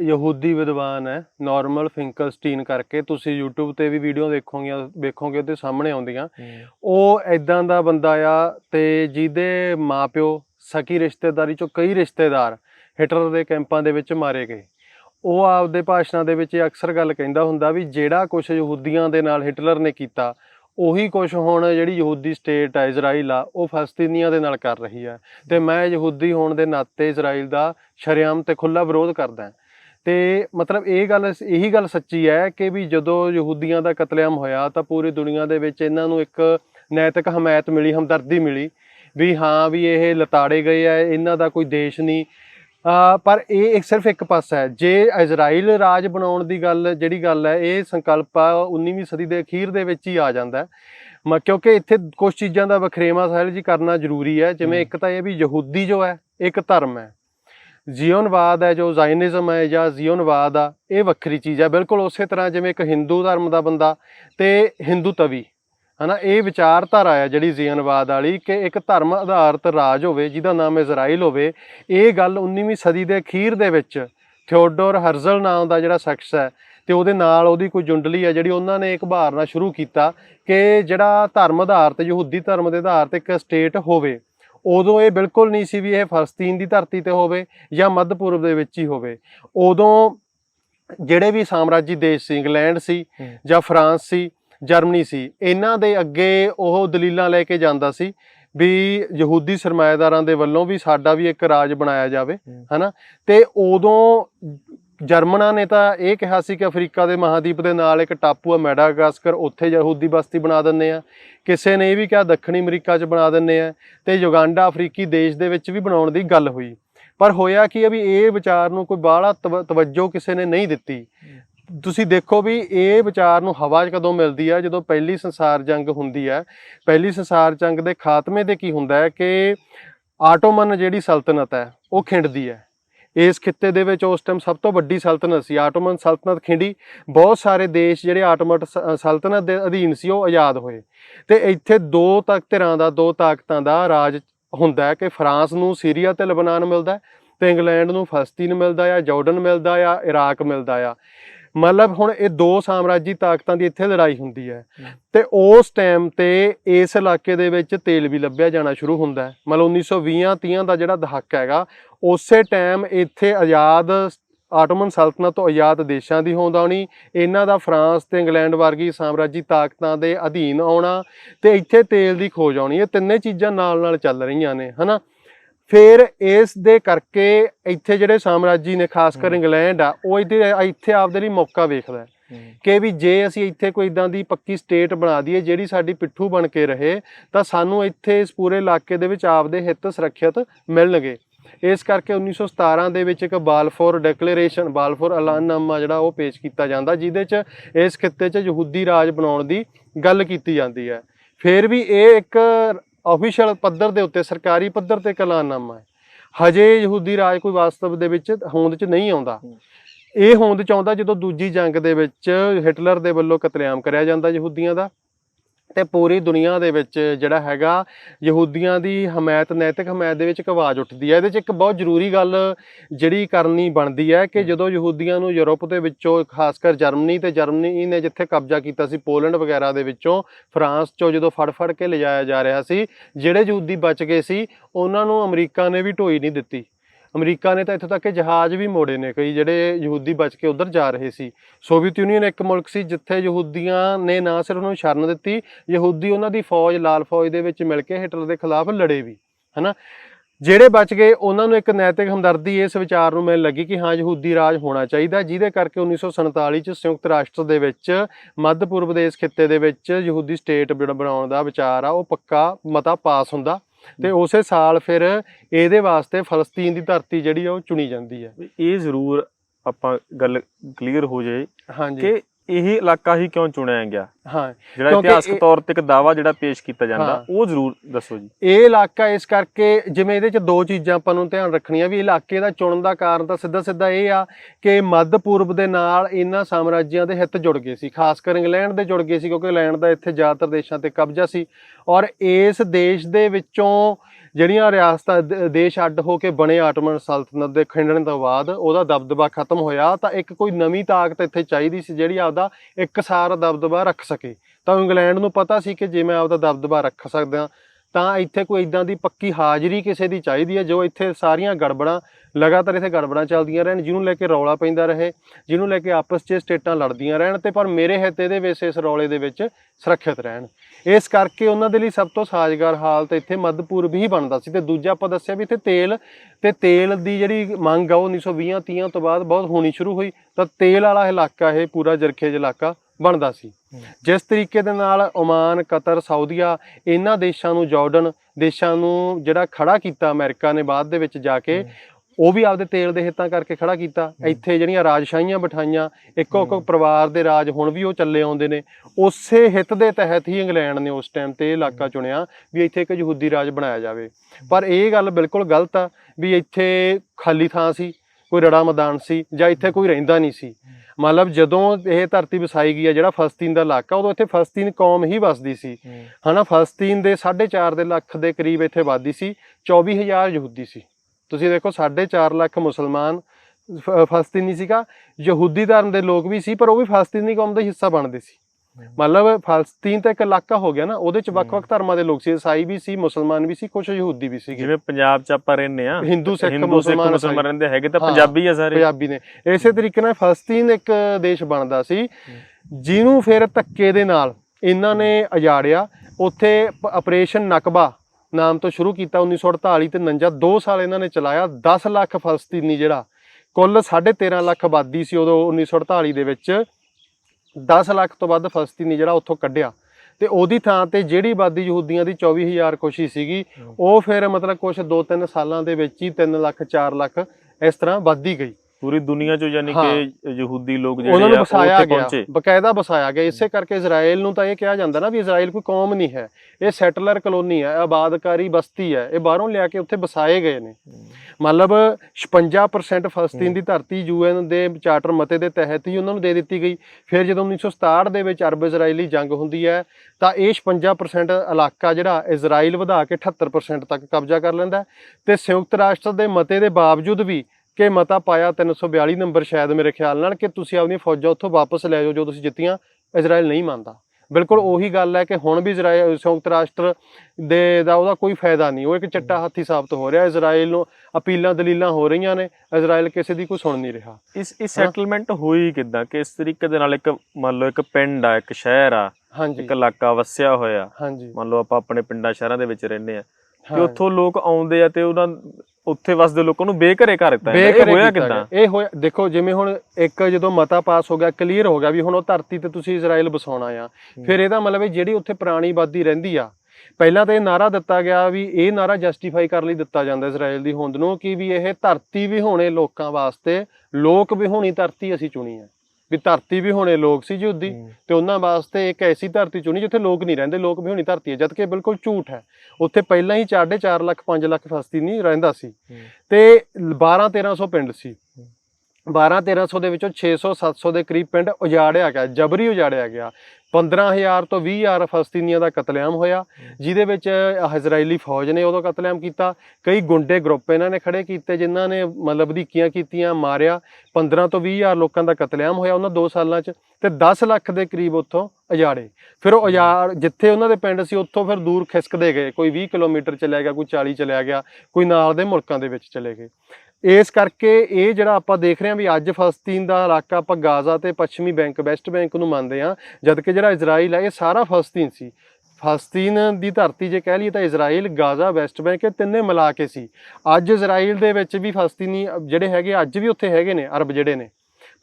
ਯਹੂਦੀ ਵਿਦਵਾਨ ਹੈ ਨਾਰਮਲ ਫਿੰਕਲਸਟੀਨ ਕਰਕੇ। ਤੁਸੀਂ YouTube ਤੇ ਵੀ ਵੀਡੀਓ ਦੇਖੋਗੇ ਵੇਖੋਗੇ ਉਹਦੇ ਸਾਹਮਣੇ ਆਉਂਦੀਆਂ। ਉਹ ਐਦਾਂ ਦਾ ਬੰਦਾ ਆ ਤੇ ਜਿਹਦੇ ਮਾਪਿਓ ਸਕੀ ਰਿਸ਼ਤੇਦਾਰੀ ਚੋਂ ਕਈ ਰਿਸ਼ਤੇਦਾਰ ਹਿਟਲਰ ਦੇ ਕੈਂਪਾਂ ਦੇ ਵਿੱਚ ਮਾਰੇ ਗਏ। ਉਹ ਆਪਦੇ ਭਾਸ਼ਣਾਂ ਦੇ ਵਿੱਚ ਅਕਸਰ ਗੱਲ ਕਹਿੰਦਾ ਹੁੰਦਾ ਵੀ ਜਿਹੜਾ ਕੁਝ ਯਹੂਦੀਆਂ ਦੇ ਨਾਲ ਹਿਟਲਰ ਨੇ ਕੀਤਾ ਉਹੀ ਕੁਝ ਹੁਣ ਜਿਹੜੀ ਯਹੂਦੀ ਸਟੇਟ ਹੈ ਇਜ਼ਰਾਈਲ ਆ, ਉਹ ਫਲਸਤੀਨੀਆਂ ਦੇ ਨਾਲ ਕਰ ਰਹੀ ਹੈ ਤੇ ਮੈਂ ਯਹੂਦੀ ਹੋਣ ਦੇ ਨਾਤੇ ਇਜ਼ਰਾਈਲ ਦਾ ਸ਼ਰੇਆਮ ਤੇ ਖੁੱਲਾ ਵਿਰੋਧ ਕਰਦਾ ਹਾਂ। ਤੇ ਮਤਲਬ ਇਹ ਗੱਲ, ਇਹੀ ਗੱਲ ਸੱਚੀ ਹੈ ਕਿ ਵੀ ਜਦੋਂ ਯਹੂਦੀਆਂ ਦਾ ਕਤਲੇਆਮ ਹੋਇਆ ਤਾਂ ਪੂਰੀ ਦੁਨੀਆ ਦੇ ਵਿੱਚ ਇਹਨਾਂ ਨੂੰ ਇੱਕ ਨੈਤਿਕ ਹਮਾਇਤ ਮਿਲੀ, ਹਮਦਰਦੀ ਮਿਲੀ ਵੀ ਹਾਂ ਵੀ ਇਹ ਲਤਾੜੇ ਗਏ ਆ, ਇਹਨਾਂ ਦਾ ਕੋਈ ਦੇਸ਼ ਨਹੀਂ ਪਰ ਇਹ ਇੱਕ ਸਿਰਫ ਇੱਕ ਪਾਸਾ ਹੈ। ਜੇ ਇਜ਼ਰਾਈਲ ਰਾਜ ਬਣਾਉਣ ਦੀ ਗੱਲ ਜਿਹੜੀ ਗੱਲ ਹੈ ਇਹ ਸੰਕਲਪ ਆ 19ਵੀਂ ਸਦੀ ਦੇ ਅਖੀਰ ਦੇ ਵਿੱਚ ਹੀ ਆ ਜਾਂਦਾ ਹੈ। ਮ- ਕਿਉਂਕਿ ਇੱਥੇ ਕੁਝ ਚੀਜ਼ਾਂ ਦਾ ਵਖਰੇਵਾ ਸਾਹਿਲ ਜੀ ਕਰਨਾ ਜ਼ਰੂਰੀ ਹੈ। ਜਿਵੇਂ। ਇੱਕ ਤਾਂ ਇਹ ਵੀ ਯਹੂਦੀ ਜੋ ਹੈ ਇੱਕ ਧਰਮ ਹੈ। ਜੀਓਨਵਾਦ ਹੈ ਜੋਜ਼ਾਇਨਿਜ਼ਮ ਹੈ ਜਾਂ ਜ਼ੀਓਨਵਾਦ ਆ ਇਹ ਵੱਖਰੀ ਚੀਜ਼ ਹੈ। ਬਿਲਕੁਲ ਉਸੇ ਤਰ੍ਹਾਂ ਜਿਵੇਂ ਇੱਕ ਹਿੰਦੂ ਧਰਮ ਦਾ ਬੰਦਾ ਤੇ ਹਿੰਦੂ ਤਵੀ। ਹਨਾ ਇਹ ਵਿਚਾਰਧਾਰਾ ਹੈ ਜਿਹੜੀ ਜ਼ੀਓਨਵਾਦ ਵਾਲੀ ਕਿ ਇੱਕ ਧਰਮ ਆਧਾਰਿਤ ਰਾਜ ਹੋਵੇ ਜਿਹਦਾ ਨਾਮ ਇਜ਼ਰਾਈਲ ਹੋਵੇ ਇਹ ਗੱਲ 19ਵੀਂ ਸਦੀ ਦੇ ਅਖੀਰ ਦੇ ਵਿੱਚ ਥਿਓਡੋਰ ਹਰਜ਼ਲ ਨਾਮ ਦਾ ਜਿਹੜਾ ਸ਼ਖਸ ਹੈ ਤੇ ਉਹਦੇ ਨਾਲ ਉਹਦੀ ਕੋਈ ਜੁੰਡਲੀ ਹੈ ਜਿਹੜੀ ਉਹਨਾਂ ਨੇ ਇੱਕ ਉਭਾਰਨਾ ਸ਼ੁਰੂ ਕੀਤਾ ਕਿ ਜਿਹੜਾ ਧਰਮ ਆਧਾਰਿਤ ਯਹੂਦੀ ਧਰਮ ਦੇ ਆਧਾਰ ਤੇ ਇੱਕ ਸਟੇਟ ਹੋਵੇ ਉਦੋਂ ਇਹ ਬਿਲਕੁਲ ਨਹੀਂ ਸੀ ਵੀ ਇਹ ਫਲਸਤੀਨ ਦੀ ਧਰਤੀ ਤੇ ਹੋਵੇ ਜਾਂ ਮੱਧ ਪੂਰਬ ਦੇ ਵਿੱਚ ਹੀ ਹੋਵੇ ਉਦੋਂ ਜਿਹੜੇ ਵੀ ਸਾਮਰਾਜੀ ਦੇਸ਼ ਸੀ ਇੰਗਲੈਂਡ ਸੀ। ਜਾਂ ਫਰਾਂਸ ਸੀ ਜਰਮਨੀ ਸੀ। ਇਹਨਾਂ ਦੇ ਅੱਗੇ ਉਹ ਦਲੀਲਾਂ ਲੈ ਕੇ ਜਾਂਦਾ ਸੀ ਵੀ ਯਹੂਦੀ ਸਰਮਾਏਦਾਰਾਂ ਦੇ ਵੱਲੋਂ ਵੀ ਸਾਡਾ ਵੀ ਇੱਕ ਰਾਜ ਬਣਾਇਆ ਜਾਵੇ। ਹਨਾ? ਤੇ ਉਦੋਂ ਜਰਮਨਾਂ ਨੇ ਤਾਂ ਇਹ ਕਿਹਾ ਸੀ ਕਿ ਅਫਰੀਕਾ ਦੇ ਮਹਾਦੀਪ ਦੇ ਨਾਲ ਇੱਕ ਟਾਪੂ ਆ ਮੈਡਾਗਾਸਕਰ ਉੱਥੇ ਯਹੂਦੀ ਬਸਤੀ ਬਣਾ ਦਿੰਨੇ ਆ। ਕਿਸੇ ਨੇ ਇਹ ਵੀ ਕਿਹਾ ਦੱਖਣੀ ਅਮਰੀਕਾ 'ਚ ਬਣਾ ਦਿੰਨੇ ਆ ਤੇ ਯੁਗਾਂਡਾ ਅਫਰੀਕੀ ਦੇਸ਼ ਦੇ ਵਿੱਚ ਵੀ ਬਣਾਉਣ ਦੀ ਗੱਲ ਹੋਈ। ਪਰ ਹੋਇਆ ਕੀ ਵੀ ਇਹ ਵਿਚਾਰ ਨੂੰ ਕੋਈ ਬਾਹਲਾ ਤਵ- ਤਵੱਜੋ ਕਿਸੇ ਨੇ ਨਹੀਂ ਦਿੱਤੀ। ਤੁਸੀਂ ਦੇਖੋ ਵੀ ਇਹ ਵਿਚਾਰ ਨੂੰ ਹਵਾ 'ਚ ਕਦੋਂ ਮਿਲਦੀ ਆ? ਜਦੋਂ ਪਹਿਲੀ ਸੰਸਾਰ ਜੰਗ ਹੁੰਦੀ ਹੈ ਪਹਿਲੀ ਸੰਸਾਰ ਜੰਗ ਦੇ ਖਾਤਮੇ 'ਤੇ ਕੀ ਹੁੰਦਾ ਹੈ ਕਿ ਆਟੋਮਨ ਜਿਹੜੀ ਸਲਤਨਤ ਹੈ, ਉਹ ਖਿੰਡਦੀ ਹੈ। ਇਸ ਖਿੱਤੇ ਦੇ ਵਿੱਚ ਉਸ ਟਾਈਮ ਸਭ ਤੋਂ ਵੱਡੀ ਸਲਤਨਤ ਸੀ, ਆਟੋਮਨ ਸਲਤਨਤ ਖਿੰਡੀ। ਬਹੁਤ ਸਾਰੇ ਦੇਸ਼ ਜਿਹੜੇ ਆਟੋਮਨ ਸਲਤਨਤ ਦੇ ਅਧੀਨ ਸੀ, ਉਹ ਆਜ਼ਾਦ ਹੋਏ। ਤੇ ਇੱਥੇ ਦੋ ਤੱਕ ਧਿਰਾਂ ਦਾ, ਦੋ ਤਾਕਤਾਂ ਦਾ ਰਾਜ ਹੁੰਦਾ ਹੈ ਕਿ ਫਰਾਂਸ ਨੂੰ ਸੀਰੀਆ ਤੇ ਲਬਨਾਨ ਮਿਲਦਾ ਹੈ ਤੇ ਇੰਗਲੈਂਡ ਨੂੰ ਫਲਸਤੀਨ ਮਿਲਦਾ ਆ, ਜਾਰਡਨ ਮਿਲਦਾ ਆ, ਇਰਾਕ ਮਿਲਦਾ ਆ। ਮਤਲਬ ਹੁਣ ਇਹ ਦੋ ਸਾਮਰਾਜੀ ਤਾਕਤਾਂ ਦੀ ਇੱਥੇ ਲੜਾਈ ਹੁੰਦੀ ਹੈ। ਤੇ ਉਸ ਟਾਈਮ ਤੇ ਇਸ ਇਲਾਕੇ ਦੇ ਵਿੱਚ ਤੇਲ ਵੀ ਲੱਭਿਆ ਜਾਣਾ ਸ਼ੁਰੂ ਹੁੰਦਾ ਹੈ। ਮਤਲਬ 1920 30 ਦਾ ਜਿਹੜਾ ਦਹਾਕਾ ਹੈਗਾ ਉਸੇ ਟਾਈਮ ਇੱਥੇ ਆਜ਼ਾਦ ਆਟੋਮਨ ਸਲਤਨਤ ਤੋਂ ਆਜ਼ਾਦ ਦੇਸ਼ਾਂ ਦੀ ਹੋਂਦ ਆਉਣੀ ਇਹਨਾਂ ਦਾ ਫਰਾਂਸ ਤੇ ਇੰਗਲੈਂਡ ਵਰਗੀ ਸਾਮਰਾਜੀ ਤਾਕਤਾਂ ਦੇ ਅਧੀਨ ਆਉਣਾ ਤੇ ਇੱਥੇ ਤੇਲ ਦੀ ਖੋਜ ਆਉਣੀ ਇਹ ਤਿੰਨੇ ਚੀਜ਼ਾਂ ਨਾਲ ਨਾਲ ਚੱਲ ਰਹੀਆਂ ਨੇ ਹਨਾ? ਫਿਰ ਇਸ ਦੇ ਕਰਕੇ ਇੱਥੇ ਜਿਹੜੇ ਸਾਮਰਾਜੀ ਨੇ ਖਾਸ ਕਰ। ਇੰਗਲੈਂਡ ਆ ਉਹ ਇੱਥੇ ਇੱਥੇ ਆਪਦੇ ਲਈ ਮੌਕਾ ਵੇਖਦਾ। ਕਿ ਵੀ ਜੇ ਅਸੀਂ ਇੱਥੇ ਕੋਈ ਇਦਾਂ ਦੀ ਪੱਕੀ ਸਟੇਟ ਬਣਾ ਦਈਏ ਜਿਹੜੀ ਸਾਡੀ ਪਿੱਠੂ ਬਣ ਕੇ ਰਹੇ ਤਾਂ ਸਾਨੂੰ ਇੱਥੇ ਇਸ ਪੂਰੇ ਇਲਾਕੇ ਦੇ ਵਿੱਚ ਆਪਦੇ ਹਿੱਤ ਸੁਰੱਖਿਅਤ ਮਿਲਣਗੇ ਇਸ ਕਰਕੇ 1917 ਦੇ ਵਿੱਚ ਇੱਕ ਬਾਲਫੋਰ ਡੈਕਲੇਰੇਸ਼ਨ ਬਾਲਫੋਰ ਐਲਾਨਨਾਮਾ ਜਿਹੜਾ ਉਹ ਪੇਸ਼ ਕੀਤਾ ਜਾਂਦਾ ਜਿਹਦੇ 'ਚ ਇਸ ਖਿੱਤੇ 'ਚ ਯਹੂਦੀ ਰਾਜ ਬਣਾਉਣ ਦੀ ਗੱਲ ਕੀਤੀ ਜਾਂਦੀ ਹੈ ਫਿਰ ਵੀ ਇਹ ਇੱਕ ਅਫੀਸ਼ੀਅਲ ਪੱਧਰ ਦੇ ਉੱਤੇ, ਸਰਕਾਰੀ ਪੱਧਰ ਤੇ ਇੱਕ ਹੈ। ਹਜੇ ਯਹੂਦੀ ਰਾਜ ਕੋਈ ਵਾਸਤਵ ਦੇ ਵਿੱਚ ਹੋਂਦ 'ਚ ਨਹੀਂ ਆਉਂਦਾ। ਇਹ ਹੋਂਦ 'ਚ ਆਉਂਦਾ ਜਦੋਂ ਦੂਜੀ ਜੰਗ ਦੇ ਵਿੱਚ ਹਿਟਲਰ ਦੇ ਵੱਲੋਂ ਕਤਲੇਆਮ ਕਰਿਆ ਜਾਂਦਾ ਯਹੂਦੀਆਂ ਦਾ। ਤੇ ਪੂਰੀ ਦੁਨੀਆ ਦੇ ਵਿੱਚ ਜਿਹੜਾ ਹੈਗਾ ਯਹੂਦੀਆਂ ਦੀ ਹਮਾਇਤ ਨੈਤਿਕ ਹਮਾਇਤ ਦੇ ਵਿੱਚ ਇੱਕ ਆਵਾਜ਼ ਉੱਠਦੀ ਹੈ ਇਹਦੇ 'ਚ ਇੱਕ ਬਹੁਤ ਜ਼ਰੂਰੀ ਗੱਲ ਜਿਹੜੀ ਕਰਨੀ ਬਣਦੀ ਹੈ ਕਿ। ਜਦੋਂ ਯਹੂਦੀਆਂ ਨੂੰ ਯੂਰਪ ਦੇ ਵਿੱਚੋਂ ਖਾਸ ਕਰ ਜਰਮਨੀ ਤੇ ਜਰਮਨੀ ਨੇ ਜਿੱਥੇ ਕਬਜ਼ਾ ਕੀਤਾ ਸੀ ਪੋਲੈਂਡ ਵਗੈਰਾ ਦੇ ਵਿੱਚੋਂ ਫਰਾਂਸ 'ਚੋਂ ਜਦੋਂ ਫੜ ਫੜ ਕੇ ਲਿਜਾਇਆ ਜਾ ਰਿਹਾ ਸੀ ਜਿਹੜੇ ਯਹੂਦੀ ਬਚ ਗਏ ਸੀ ਉਹਨਾਂ ਨੂੰ ਅਮਰੀਕਾ ਨੇ ਵੀ ਢੋਈ ਨਹੀਂ ਦਿੱਤੀ ਅਮਰੀਕਾ ਨੇ ਤਾਂ ਇੱਥੋਂ ਤੱਕ ਕਿ ਜਹਾਜ਼ ਵੀ ਮੋੜੇ ਨੇ, ਕਈ ਜਿਹੜੇ ਯਹੂਦੀ ਬਚ ਕੇ ਉਧਰ ਜਾ ਰਹੇ ਸੀ। ਸੋਵੀਅਤ ਯੂਨੀਅਨ ਇੱਕ ਮੁਲਕ ਸੀ ਜਿੱਥੇ ਯਹੂਦੀਆਂ ਨੇ ਨਾ ਸਿਰਫ ਉਹਨਾਂ ਨੂੰ ਸ਼ਰਨ ਦਿੱਤੀ, ਯਹੂਦੀ ਉਹਨਾਂ ਦੀ ਫੌਜ, ਲਾਲ ਫੌਜ ਦੇ ਵਿੱਚ ਮਿਲ ਕੇ ਹਿਟਲਰ ਦੇ ਖਿਲਾਫ ਲੜੇ ਵੀ, ਹਨਾ? ਜਿਹੜੇ ਬਚ ਗਏ, ਉਹਨਾਂ ਨੂੰ ਇੱਕ ਨੈਤਿਕ ਹਮਦਰਦੀ ਇਸ ਵਿਚਾਰ ਨੂੰ ਮਿਲਣ ਲੱਗੀ ਕਿ ਹਾਂ, ਯਹੂਦੀ ਰਾਜ ਹੋਣਾ ਚਾਹੀਦਾ, ਜਿਹਦੇ ਕਰਕੇ 1947 ਚ ਸੰਯੁਕਤ ਰਾਸ਼ਟਰ ਦੇ ਵਿੱਚ, ਮੱਧ ਪੂਰਬ ਦੇ ਇਸ ਖਿੱਤੇ ਦੇ ਵਿੱਚ ਯਹੂਦੀ ਸਟੇਟ ਬਣਾਉਣ ਦਾ ਵਿਚਾਰ ਆ, ਉਹ ਪੱਕਾ ਮਤਾ ਪਾਸ ਹੁੰਦਾ। ਤੇ ਉਸੇ ਸਾਲ ਫਿਰ ਇਹਦੇ ਵਾਸਤੇ ਫਲਸਤੀਨ ਦੀ ਧਰਤੀ ਜਿਹੜੀ ਆ ਉਹ ਚੁਣੀ ਜਾਂਦੀ ਹੈ ਇਹ ਜ਼ਰੂਰ ਆਪਾਂ ਗੱਲ ਕਲੀਅਰ ਹੋ ਜਾਏ ਹਾਂਜੀ। ਕਿ ਇਹ ਇਲਾਕਾ ਹੀ ਕਿਉਂ ਚੁਣਿਆ ਗਿਆ ਹਾਂ ਜਿਹੜਾ ਇਤਿਹਾਸਕ ਤੌਰ ਤੇ ਇੱਕ ਦਾਵਾ ਜਿਹੜਾ ਪੇਸ਼ ਕੀਤਾ ਜਾਂਦਾ। ਉਹ ਜ਼ਰੂਰ ਦੱਸੋ ਜੀ ਇਹ ਇਲਾਕਾ ਇਸ ਕਰਕੇ ਜਿਵੇਂ ਇਹਦੇ ਚ ਦੋ ਚੀਜ਼ਾਂ ਆਪਾਂ ਨੂੰ ਧਿਆਨ ਰੱਖਣੀਆਂ ਵੀ ਇਲਾਕੇ ਦਾ ਚੁਣਨ ਦਾ ਕਾਰਨ ਤਾਂ ਸਿੱਧਾ ਸਿੱਧਾ ਇਹ ਆ ਕਿ ਮੱਧ ਪੂਰਬ ਦੇ ਨਾਲ ਇਹਨਾਂ ਸਾਮਰਾਜੀਆਂ ਦੇ ਹਿੱਤ ਜੁੜ ਗਏ ਸੀ ਖਾਸ ਕਰ ਇੰਗਲੈਂਡ ਦੇ ਜੁੜ ਗਏ ਸੀ ਕਿਉਂਕਿ ਇੰਗਲੈਂਡ ਦਾ ਇੱਥੇ ਜ਼ਿਆਦਾਤਰ ਦੇਸ਼ਾਂ ਤੇ ਕਬਜ਼ਾ ਸੀ ਔਰ ਇਸ ਦੇਸ਼ ਦੇ ਵਿੱਚੋਂ ਜਿਹੜੀਆਂ ਰਿਆਸਤਾਂ ਦ- ਦੇਸ਼ ਅੱਡ ਹੋ ਕੇ ਬਣੇ ਆਟਮਨ ਸਲਤਨਤ ਦੇ ਖਿੰਡਣ ਤੋਂ ਬਾਅਦ ਉਹਦਾ ਦਬਦਬਾ ਖਤਮ ਹੋਇਆ, ਤਾਂ ਇੱਕ ਕੋਈ ਨਵੀਂ ਤਾਕਤ ਇੱਥੇ ਚਾਹੀਦੀ ਸੀ ਜਿਹੜੀ ਆਪਦਾ ਇੱਕਸਾਰ ਦਬਦਬਾ ਰੱਖ ਸਕੇ। ਤਾਂ ਇੰਗਲੈਂਡ ਨੂੰ ਪਤਾ ਸੀ ਕਿ ਜੇ ਮੈਂ ਆਪਦਾ ਦਬਦਬਾ ਰੱਖ ਸਕਦਾ ਤਾਂ ਇੱਥੇ ਕੋਈ ਇਦਾਂ ਦੀ ਪੱਕੀ ਹਾਜ਼ਰੀ ਕਿਸੇ ਦੀ ਚਾਹੀਦੀ ਹੈ, ਜੋ ਇੱਥੇ ਸਾਰੀਆਂ ਗੜਬੜਾਂ, ਲਗਾਤਾਰ ਇੱਥੇ ਗੜਬੜਾਂ ਚੱਲਦੀਆਂ ਰਹਿਣ, ਜਿਹਨੂੰ ਲੈ ਕੇ ਰੌਲਾ ਪੈਂਦਾ ਰਹੇ, ਜਿਹਨੂੰ ਲੈ ਕੇ ਆਪਸ 'ਚ ਸਟੇਟਾਂ ਲੜਦੀਆਂ ਰਹਿਣ ਤੇ ਪਰ ਮੇਰੇ ਹਿੱਤੇ ਦੇ ਵਿੱਚ, ਇਸ ਰੌਲੇ ਦੇ ਵਿੱਚ ਸੁਰੱਖਿਅਤ ਰਹਿਣ। ਇਸ ਕਰਕੇ ਉਹਨਾਂ ਦੇ ਲਈ ਸਭ ਤੋਂ ਸਾਜ਼ਗਾਰ ਹਾਲਤ ਇੱਥੇ ਮੱਧ ਪੂਰਬ ਹੀ ਬਣਦਾ ਸੀ ਤੇ ਦੂਜਾ ਆਪਾਂ ਦੱਸਿਆ ਵੀ ਇੱਥੇ ਤੇਲ, ਤੇ ਤੇਲ ਦੀ ਜਿਹੜੀ ਮੰਗ ਆ ਉਹ 1920 30 ਤੋਂ ਬਾਅਦ ਬਹੁਤ ਹੋਣੀ ਸ਼ੁਰੂ ਹੋਈ, ਤਾਂ ਤੇਲ ਵਾਲਾ ਇਲਾਕਾ ਇਹ ਪੂਰਾ ਜਰਖੇਜ ਇਲਾਕਾ ਬਣਦਾ ਸੀ। ਜਿਸ ਤਰੀਕੇ ਦੇ ਨਾਲ ਓਮਾਨ ਕਤਰ ਸਾਊਦੀਆ ਇਹਨਾਂ ਦੇਸ਼ਾਂ ਨੂੰ ਜਾਰਡਨ ਦੇਸ਼ਾਂ ਨੂੰ ਜਿਹੜਾ ਖੜਾ ਕੀਤਾ ਅਮਰੀਕਾ ਨੇ ਬਾਅਦ ਦੇ ਵਿੱਚ ਜਾ ਕੇ ਉਹ ਵੀ ਆਪਦੇ ਤੇਲ ਦੇ ਹਿੱਤਾਂ ਕਰਕੇ ਖੜਾ ਕੀਤਾ। ਇੱਥੇ ਜਿਹੜੀਆਂ ਰਾਜਸ਼ਾਹੀਆਂ ਬਿਠਾਈਆਂ ਇੱਕੋ ਇੱਕੋ ਪਰਿਵਾਰ ਦੇ ਰਾਜ ਹੁਣ ਵੀ ਉਹ ਚੱਲੇ ਆਉਂਦੇ ਨੇ। ਉਸੇ ਹਿੱਤ ਦੇ ਤਹਿਤ ਹੀ ਇੰਗਲੈਂਡ ਨੇ ਉਸ ਟਾਈਮ ਤੇ ਇਹ ਇਲਾਕਾ ਚੁਣਿਆ ਵੀ ਇੱਥੇ ਇੱਕ ਯਹੂਦੀ ਰਾਜ ਬਣਾਇਆ ਜਾਵੇ। ਪਰ ਇਹ ਗੱਲ ਬਿਲਕੁਲ ਗਲਤ ਆ ਵੀ ਇੱਥੇ ਖਾਲੀ ਥਾਂ ਸੀ। ਕੋਈ ਰੜਾ ਮੈਦਾਨ ਸੀ ਜਾਂ ਇੱਥੇ ਕੋਈ ਰਹਿੰਦਾ ਨਹੀਂ ਸੀ। ਮਤਲਬ ਜਦੋਂ ਇਹ ਧਰਤੀ ਵਸਾਈ ਗਈ ਹੈ ਜਿਹੜਾ ਫਲਸਤੀਨ ਦਾ ਇਲਾਕਾ ਉਦੋਂ ਇੱਥੇ ਫਲਸਤੀਨ ਕੌਮ ਹੀ ਵਸਦੀ ਸੀ। ਹਨਾ ਫਲਸਤੀਨ ਦੇ 4.5 ਦੇ ਲੱਖ ਦੇ ਕਰੀਬ ਇੱਥੇ ਆਬਾਦੀ ਸੀ 24000 ਯਹੂਦੀ ਸੀ। ਤੁਸੀਂ ਦੇਖੋ 4.5 ਲੱਖ ਮੁਸਲਮਾਨ ਫ- ਫਲਸਤੀਨੀ ਸੀਗਾ। ਯਹੂਦੀ ਧਰਮ ਦੇ ਲੋਕ ਵੀ ਸੀ ਪਰ ਉਹ ਵੀ ਫਲਸਤੀਨੀ ਕੌਮ ਦਾ ਹਿੱਸਾ ਬਣਦੇ ਸੀ। ਮਤਲਬ ਫਲਸਤੀਨ ਤਾਂ ਇੱਕ ਇਲਾਕਾ ਹੋ ਗਿਆ ਨਾ ਉਹਦੇ ਚ ਵੱਖ-ਵੱਖ ਧਰਮਾਂ ਦੇ ਲੋਕ ਸੀ ਈਸਾਈ ਵੀ ਸੀ ਮੁਸਲਮਾਨ ਵੀ ਸੀ ਕੁਝ ਯਹੂਦੀ ਵੀ ਸੀਗੇ। ਜਿਵੇਂ ਪੰਜਾਬ ਚ ਆਪਾਂ ਰਹਿੰਦੇ ਆ ਹਿੰਦੂ ਸਿੱਖ ਮੁਸਲਮਾਨ ਮੁਸਲਮਾਨ ਰਹਿੰਦੇ ਹੈਗੇ ਤਾਂ ਪੰਜਾਬੀ ਆ ਸਾਰੇ। ਪੰਜਾਬੀ ਨੇ। ਇਸੇ ਤਰੀਕੇ ਨਾਲ ਫਲਸਤੀਨ ਇੱਕ ਦੇਸ਼ ਬਣਦਾ ਸੀ ਜਿਹਨੂੰ ਫਿਰ ਧੱਕੇ ਦੇ ਨਾਲ ਇਹਨਾਂ ਨੇ ਅਜਾੜਿਆ। ਉੱਥੇ ਆਪਰੇਸ਼ਨ ਨਕਬਾ ਨਾਮ ਤੋਂ ਸ਼ੁਰੂ ਕੀਤਾ 1948 ਤੇ 49 ਦੋ ਸਾਲ ਇਹਨਾਂ ਨੇ ਚਲਾਇਆ। 10 ਲੱਖ ਫਲਸਤੀਨੀ ਜਿਹੜਾ ਕੁੱਲ 13.5 ਲੱਖ ਆਬਾਦੀ ਸੀ ਉਦੋਂ 1948 ਦੇ ਵਿੱਚ। 10 ਲੱਖ ਤੋਂ ਵੱਧ ਫਲਸਤੀਨੀ ਜਿਹੜਾ ਉੱਥੋਂ ਕੱਢਿਆ। ਤੇ ਉਹਦੀ ਥਾਂ ਤੇ ਜਿਹੜੀ ਆਬਾਦੀ ਯਹੂਦੀਆਂ ਦੀ 24000 ਕੁਛ ਹੀ ਸੀਗੀ ਉਹ ਫਿਰ ਮਤਲਬ ਕੁਛ 2-3 ਸਾਲਾਂ ਦੇ ਵਿੱਚ ਹੀ 3 ਲੱਖ 4 ਲੱਖ ਇਸ ਤਰ੍ਹਾਂ ਵੱਧਦੀ ਗਈ। ਪੂਰੀ ਦੁਨੀਆ ਚੋਂ ਯਾਨੀ ਕਿ ਯਹੂਦੀ ਲੋਕ ਜਿਹੜੇ ਉਹਨਾਂ ਨੂੰ ਵਸਾਇਆ ਉੱਥੇ ਗਿਆ ਪਹੁੰਚੇ। ਬਕਾਇਦਾ ਵਸਾਇਆ ਗਿਆ। ਇਸੇ ਕਰਕੇ ਇਜ਼ਰਾਈਲ ਨੂੰ ਤਾਂ ਇਹ ਕਿਹਾ ਜਾਂਦਾ ਨਾ ਵੀ ਇਜ਼ਰਾਈਲ ਕੋਈ ਕੌਮ ਨਹੀਂ ਹੈ। ਇਹ ਸੈਟਲਰ ਕਲੋਨੀ ਹੈ ਆਬਾਦਕਾਰੀ ਬਸਤੀ ਹੈ। ਇਹ ਬਾਹਰੋਂ ਲਿਆ ਕੇ ਉੱਥੇ ਵਸਾਏ ਗਏ ਨੇ। ਮਤਲਬ 56% ਫਲਸਤੀਨ ਦੀ ਧਰਤੀ ਯੂਐਨ ਦੇ ਚਾਰਟਰ ਮਤੇ ਦੇ ਤਹਿਤ ਹੀ ਉਹਨਾਂ ਨੂੰ ਦੇ ਦਿੱਤੀ ਗਈ। ਫਿਰ ਜਦੋਂ 1967 ਦੇ ਵਿੱਚ ਅਰਬ ਇਜ਼ਰਾਈਲੀ ਜੰਗ ਹੁੰਦੀ ਹੈ ਤਾਂ ਇਹ 56% ਇਲਾਕਾ ਜਿਹੜਾ ਇਜ਼ਰਾਈਲ ਵਧਾ ਕੇ 78% ਤੱਕ ਕਬਜ਼ਾ ਕਰ ਲੈਂਦਾ ਤੇ ਸੰਯੁਕਤ ਰਾਸ਼ਟਰ ਦੇ ਮਤੇ ਦੇ ਬਾਵਜੂਦ ਵੀ ਕਿ ਮਤਾ ਪਾਇਆ 342 ਨੰਬਰ ਸ਼ਾਇਦ ਮੇਰੇ ਖਿਆਲ ਨਾਲ ਕਿ ਤੁਸੀਂ ਆਪਣੀਆਂ ਫੌਜਾਂ ਉੱਥੋਂ ਵਾਪਸ ਲੈ ਜਾਓ ਜੋ ਤੁਸੀਂ ਜਿੱਤੀਆਂ ਇਜ਼ਰਾਈਲ ਨਹੀਂ ਮੰਨਦਾ। ਬਿਲਕੁਲ ਉਹੀ ਗੱਲ ਹੈ ਕਿ ਹੁਣ ਵੀ ਇਜ਼ਰਾਈਲ ਸੰਯੁਕਤ ਰਾਸ਼ਟਰ ਦੇ ਦਾ ਉਹਦਾ ਕੋਈ ਫਾਇਦਾ ਨਹੀਂ ਉਹ ਇੱਕ ਚੱਟਾ ਹੱਥੀ ਸਾਬਤ ਹੋ ਰਿਹਾ ਇਜ਼ਰਾਈਲ ਨੂੰ ਅਪੀਲਾਂ ਦਲੀਲਾਂ ਹੋ ਰਹੀਆਂ ਨੇ ਇਜ਼ਰਾਈਲ ਕਿਸੇ ਦੀ ਕੋਈ ਸੁਣ ਨਹੀਂ ਰਿਹਾ। ਇਸ ਇਸ ਸੈਟਲਮੈਂਟ ਹੋਈ ਕਿਦਾਂ? ਕਿ ਇਸ ਤਰੀਕੇ ਦੇ ਨਾਲ ਇੱਕ ਮੰਨ ਲਓ ਇੱਕ ਪਿੰਡ ਆ ਇੱਕ ਸ਼ਹਿਰ ਆ ਇੱਕ ਇਲਾਕਾ ਵਸਿਆ ਹੋਇਆ। ਹਾਂਜੀ। ਮੰਨ ਲਓ ਆਪਾਂ ਆਪਣੇ ਪਿੰਡਾਂ ਸ਼ਹਿਰਾਂ ਦੇ ਵਿੱਚ ਰਹਿੰਦੇ ਆ। ਹਾਂ। ਉੱਥੋਂ ਲੋਕ ਆਉਂਦੇ ਆ ਤੇ ਉਹਨਾਂ ਉੱਥੇ ਵਸਦੇ ਲੋਕਾਂ ਨੂੰ ਬੇਘਰੇ ਕਰ ਦਿੱਤਾ। ਇਹ ਹੋਇਆ ਕਿਦਾਂ। ਇਹ ਹੋਇਆ ਦੇਖੋ ਜਿਵੇਂ ਹੁਣ ਇੱਕ ਜਦੋਂ ਮਤਾ ਪਾਸ ਹੋ ਗਿਆ ਕਲੀਅਰ ਹੋ ਗਿਆ ਵੀ ਹੁਣ ਉਹ ਧਰਤੀ ਤੇ ਤੁਸੀਂ ਇਜ਼ਰਾਈਲ ਬਸਾਉਣਾ ਆ ਫਿਰ ਇਹਦਾ ਮਤਲਬ ਹੈ ਜਿਹੜੀ ਉੱਥੇ ਪੁਰਾਣੀ ਆਬਾਦੀ ਰਹਿੰਦੀ ਆ ਪਹਿਲਾਂ ਤਾਂ ਇਹ ਨਾਰਾ ਦਿੱਤਾ ਗਿਆ ਵੀ ਇਹ ਨਾਰਾ ਜਸਟੀਫਾਈ ਕਰਨ ਲਈ ਦਿੱਤਾ ਜਾਂਦਾ ਇਜ਼ਰਾਈਲ ਦੀ ਹੋਂਦ ਨੂੰ ਕਿ ਵੀ ਇਹ ਧਰਤੀ ਵੀ ਹੋਣੇ ਲੋਕਾਂ ਵਾਸਤੇ ਲੋਕ ਵੀ ਹੋਣੀ ਧਰਤੀ ਅਸੀਂ ਚੁਣੀ ਹੈ ਵੀ ਧਰਤੀ ਵੀ ਹੋਣੇ ਲੋਕ ਸੀ ਯਹੂਦੀ ਤੇ ਉਹਨਾਂ ਵਾਸਤੇ ਇੱਕ ਐਸੀ ਧਰਤੀ ਚੁਣੀ ਜਿੱਥੇ ਲੋਕ ਨਹੀਂ ਰਹਿੰਦੇ ਲੋਕ ਵੀ ਹੋਣੀ ਧਰਤੀ ਹੈ ਜਦ ਕਿ ਇਹ ਬਿਲਕੁਲ ਝੂਠ ਹੈ। ਉੱਥੇ ਪਹਿਲਾਂ ਹੀ 4.5 ਲੱਖ 5 ਲੱਖ ਫਲਸਤੀਨੀ ਰਹਿੰਦਾ ਸੀ। ਤੇ 12 1300 ਪਿੰਡ ਸੀ। 12 1300 ਦੇ ਵਿੱਚੋਂ 600 700 ਦੇ ਕਰੀਬ ਪਿੰਡ ਉਜਾੜਿਆ ਗਿਆ, ਜਬਰੀ ਉਜਾੜਿਆ ਗਿਆ। 15000 ਤੋਂ 20000 ਫਲਸਤੀਨੀਆਂ ਦਾ ਕਤਲੇਆਮ ਹੋਇਆ, ਜਿਹਦੇ ਵਿੱਚ ਇਜ਼ਰਾਈਲੀ ਫੌਜ ਨੇ ਉਦੋਂ ਕਤਲੇਆਮ ਕੀਤਾ। ਕਈ ਗੁੰਡੇ ਗਰੁੱਪ ਇਹਨਾਂ ਨੇ ਖੜੇ ਕੀਤੇ, ਜਿਨ੍ਹਾਂ ਨੇ ਮਤਲਬ ਵਧੀਕੀਆਂ ਕੀਤੀਆਂ, ਮਾਰਿਆ। 15 ਤੋਂ 20000 ਲੋਕਾਂ ਦਾ ਕਤਲੇਆਮ ਹੋਇਆ ਉਹਨਾਂ 2 ਸਾਲਾਂ 'ਚ ਤੇ 10 ਲੱਖ ਦੇ ਕਰੀਬ ਉੱਥੋਂ ਉਜਾੜੇ। ਫਿਰ ਉਹ ਉਜਾੜ, ਜਿੱਥੇ ਉਹਨਾਂ ਦੇ ਪਿੰਡ ਸੀ, ਉੱਥੋਂ ਫਿਰ ਦੂਰ ਖਿਸਕਦੇ ਗਏ। ਕੋਈ 20 ਕਿਲੋਮੀਟਰ ਚਲਿਆ ਗਿਆ, ਕੋਈ 40 ਚਲਿਆ ਗਿਆ, ਕੋਈ ਨਾਲ ਦੇ ਮੁਲਕਾਂ ਦੇ ਵਿੱਚ ਚਲੇ ਗਏ। ਇਸ ਕਰਕੇ ਇਹ ਜਿਹੜਾ ਆਪਾਂ ਦੇਖ ਰਹੇ ਹਾਂ ਵੀ ਅੱਜ ਫਲਸਤੀਨ ਦਾ ਇਲਾਕਾ ਆਪਾਂ ਗਾਜ਼ਾ ਤੇ ਪੱਛਮੀ ਬੈਂਕ, ਵੈਸਟ ਬੈਂਕ ਨੂੰ ਮੰਨਦੇ ਹਾਂ ਜਦਕਿ ਜਿਹੜਾ ਇਜ਼ਰਾਈਲ ਹੈ, ਇਹ ਸਾਰਾ ਫਲਸਤੀਨ ਸੀ। ਫਲਸਤੀਨ ਦੀ ਧਰਤੀ ਜੇ ਕਹਿ ਲਈਏ ਤਾਂ ਇਜ਼ਰਾਈਲ, ਗਾਜ਼ਾ, ਵੈਸਟ ਬੈਂਕ ਇਹ ਤਿੰਨੇ ਮਿਲਾ ਕੇ ਸੀ। ਅੱਜ ਇਜ਼ਰਾਈਲ ਦੇ ਵਿੱਚ ਵੀ ਫਲਸਤੀਨੀ ਜਿਹੜੇ ਹੈਗੇ ਅੱਜ ਵੀ ਉੱਥੇ ਹੈਗੇ ਨੇ, ਅਰਬ ਜਿਹੜੇ ਨੇ।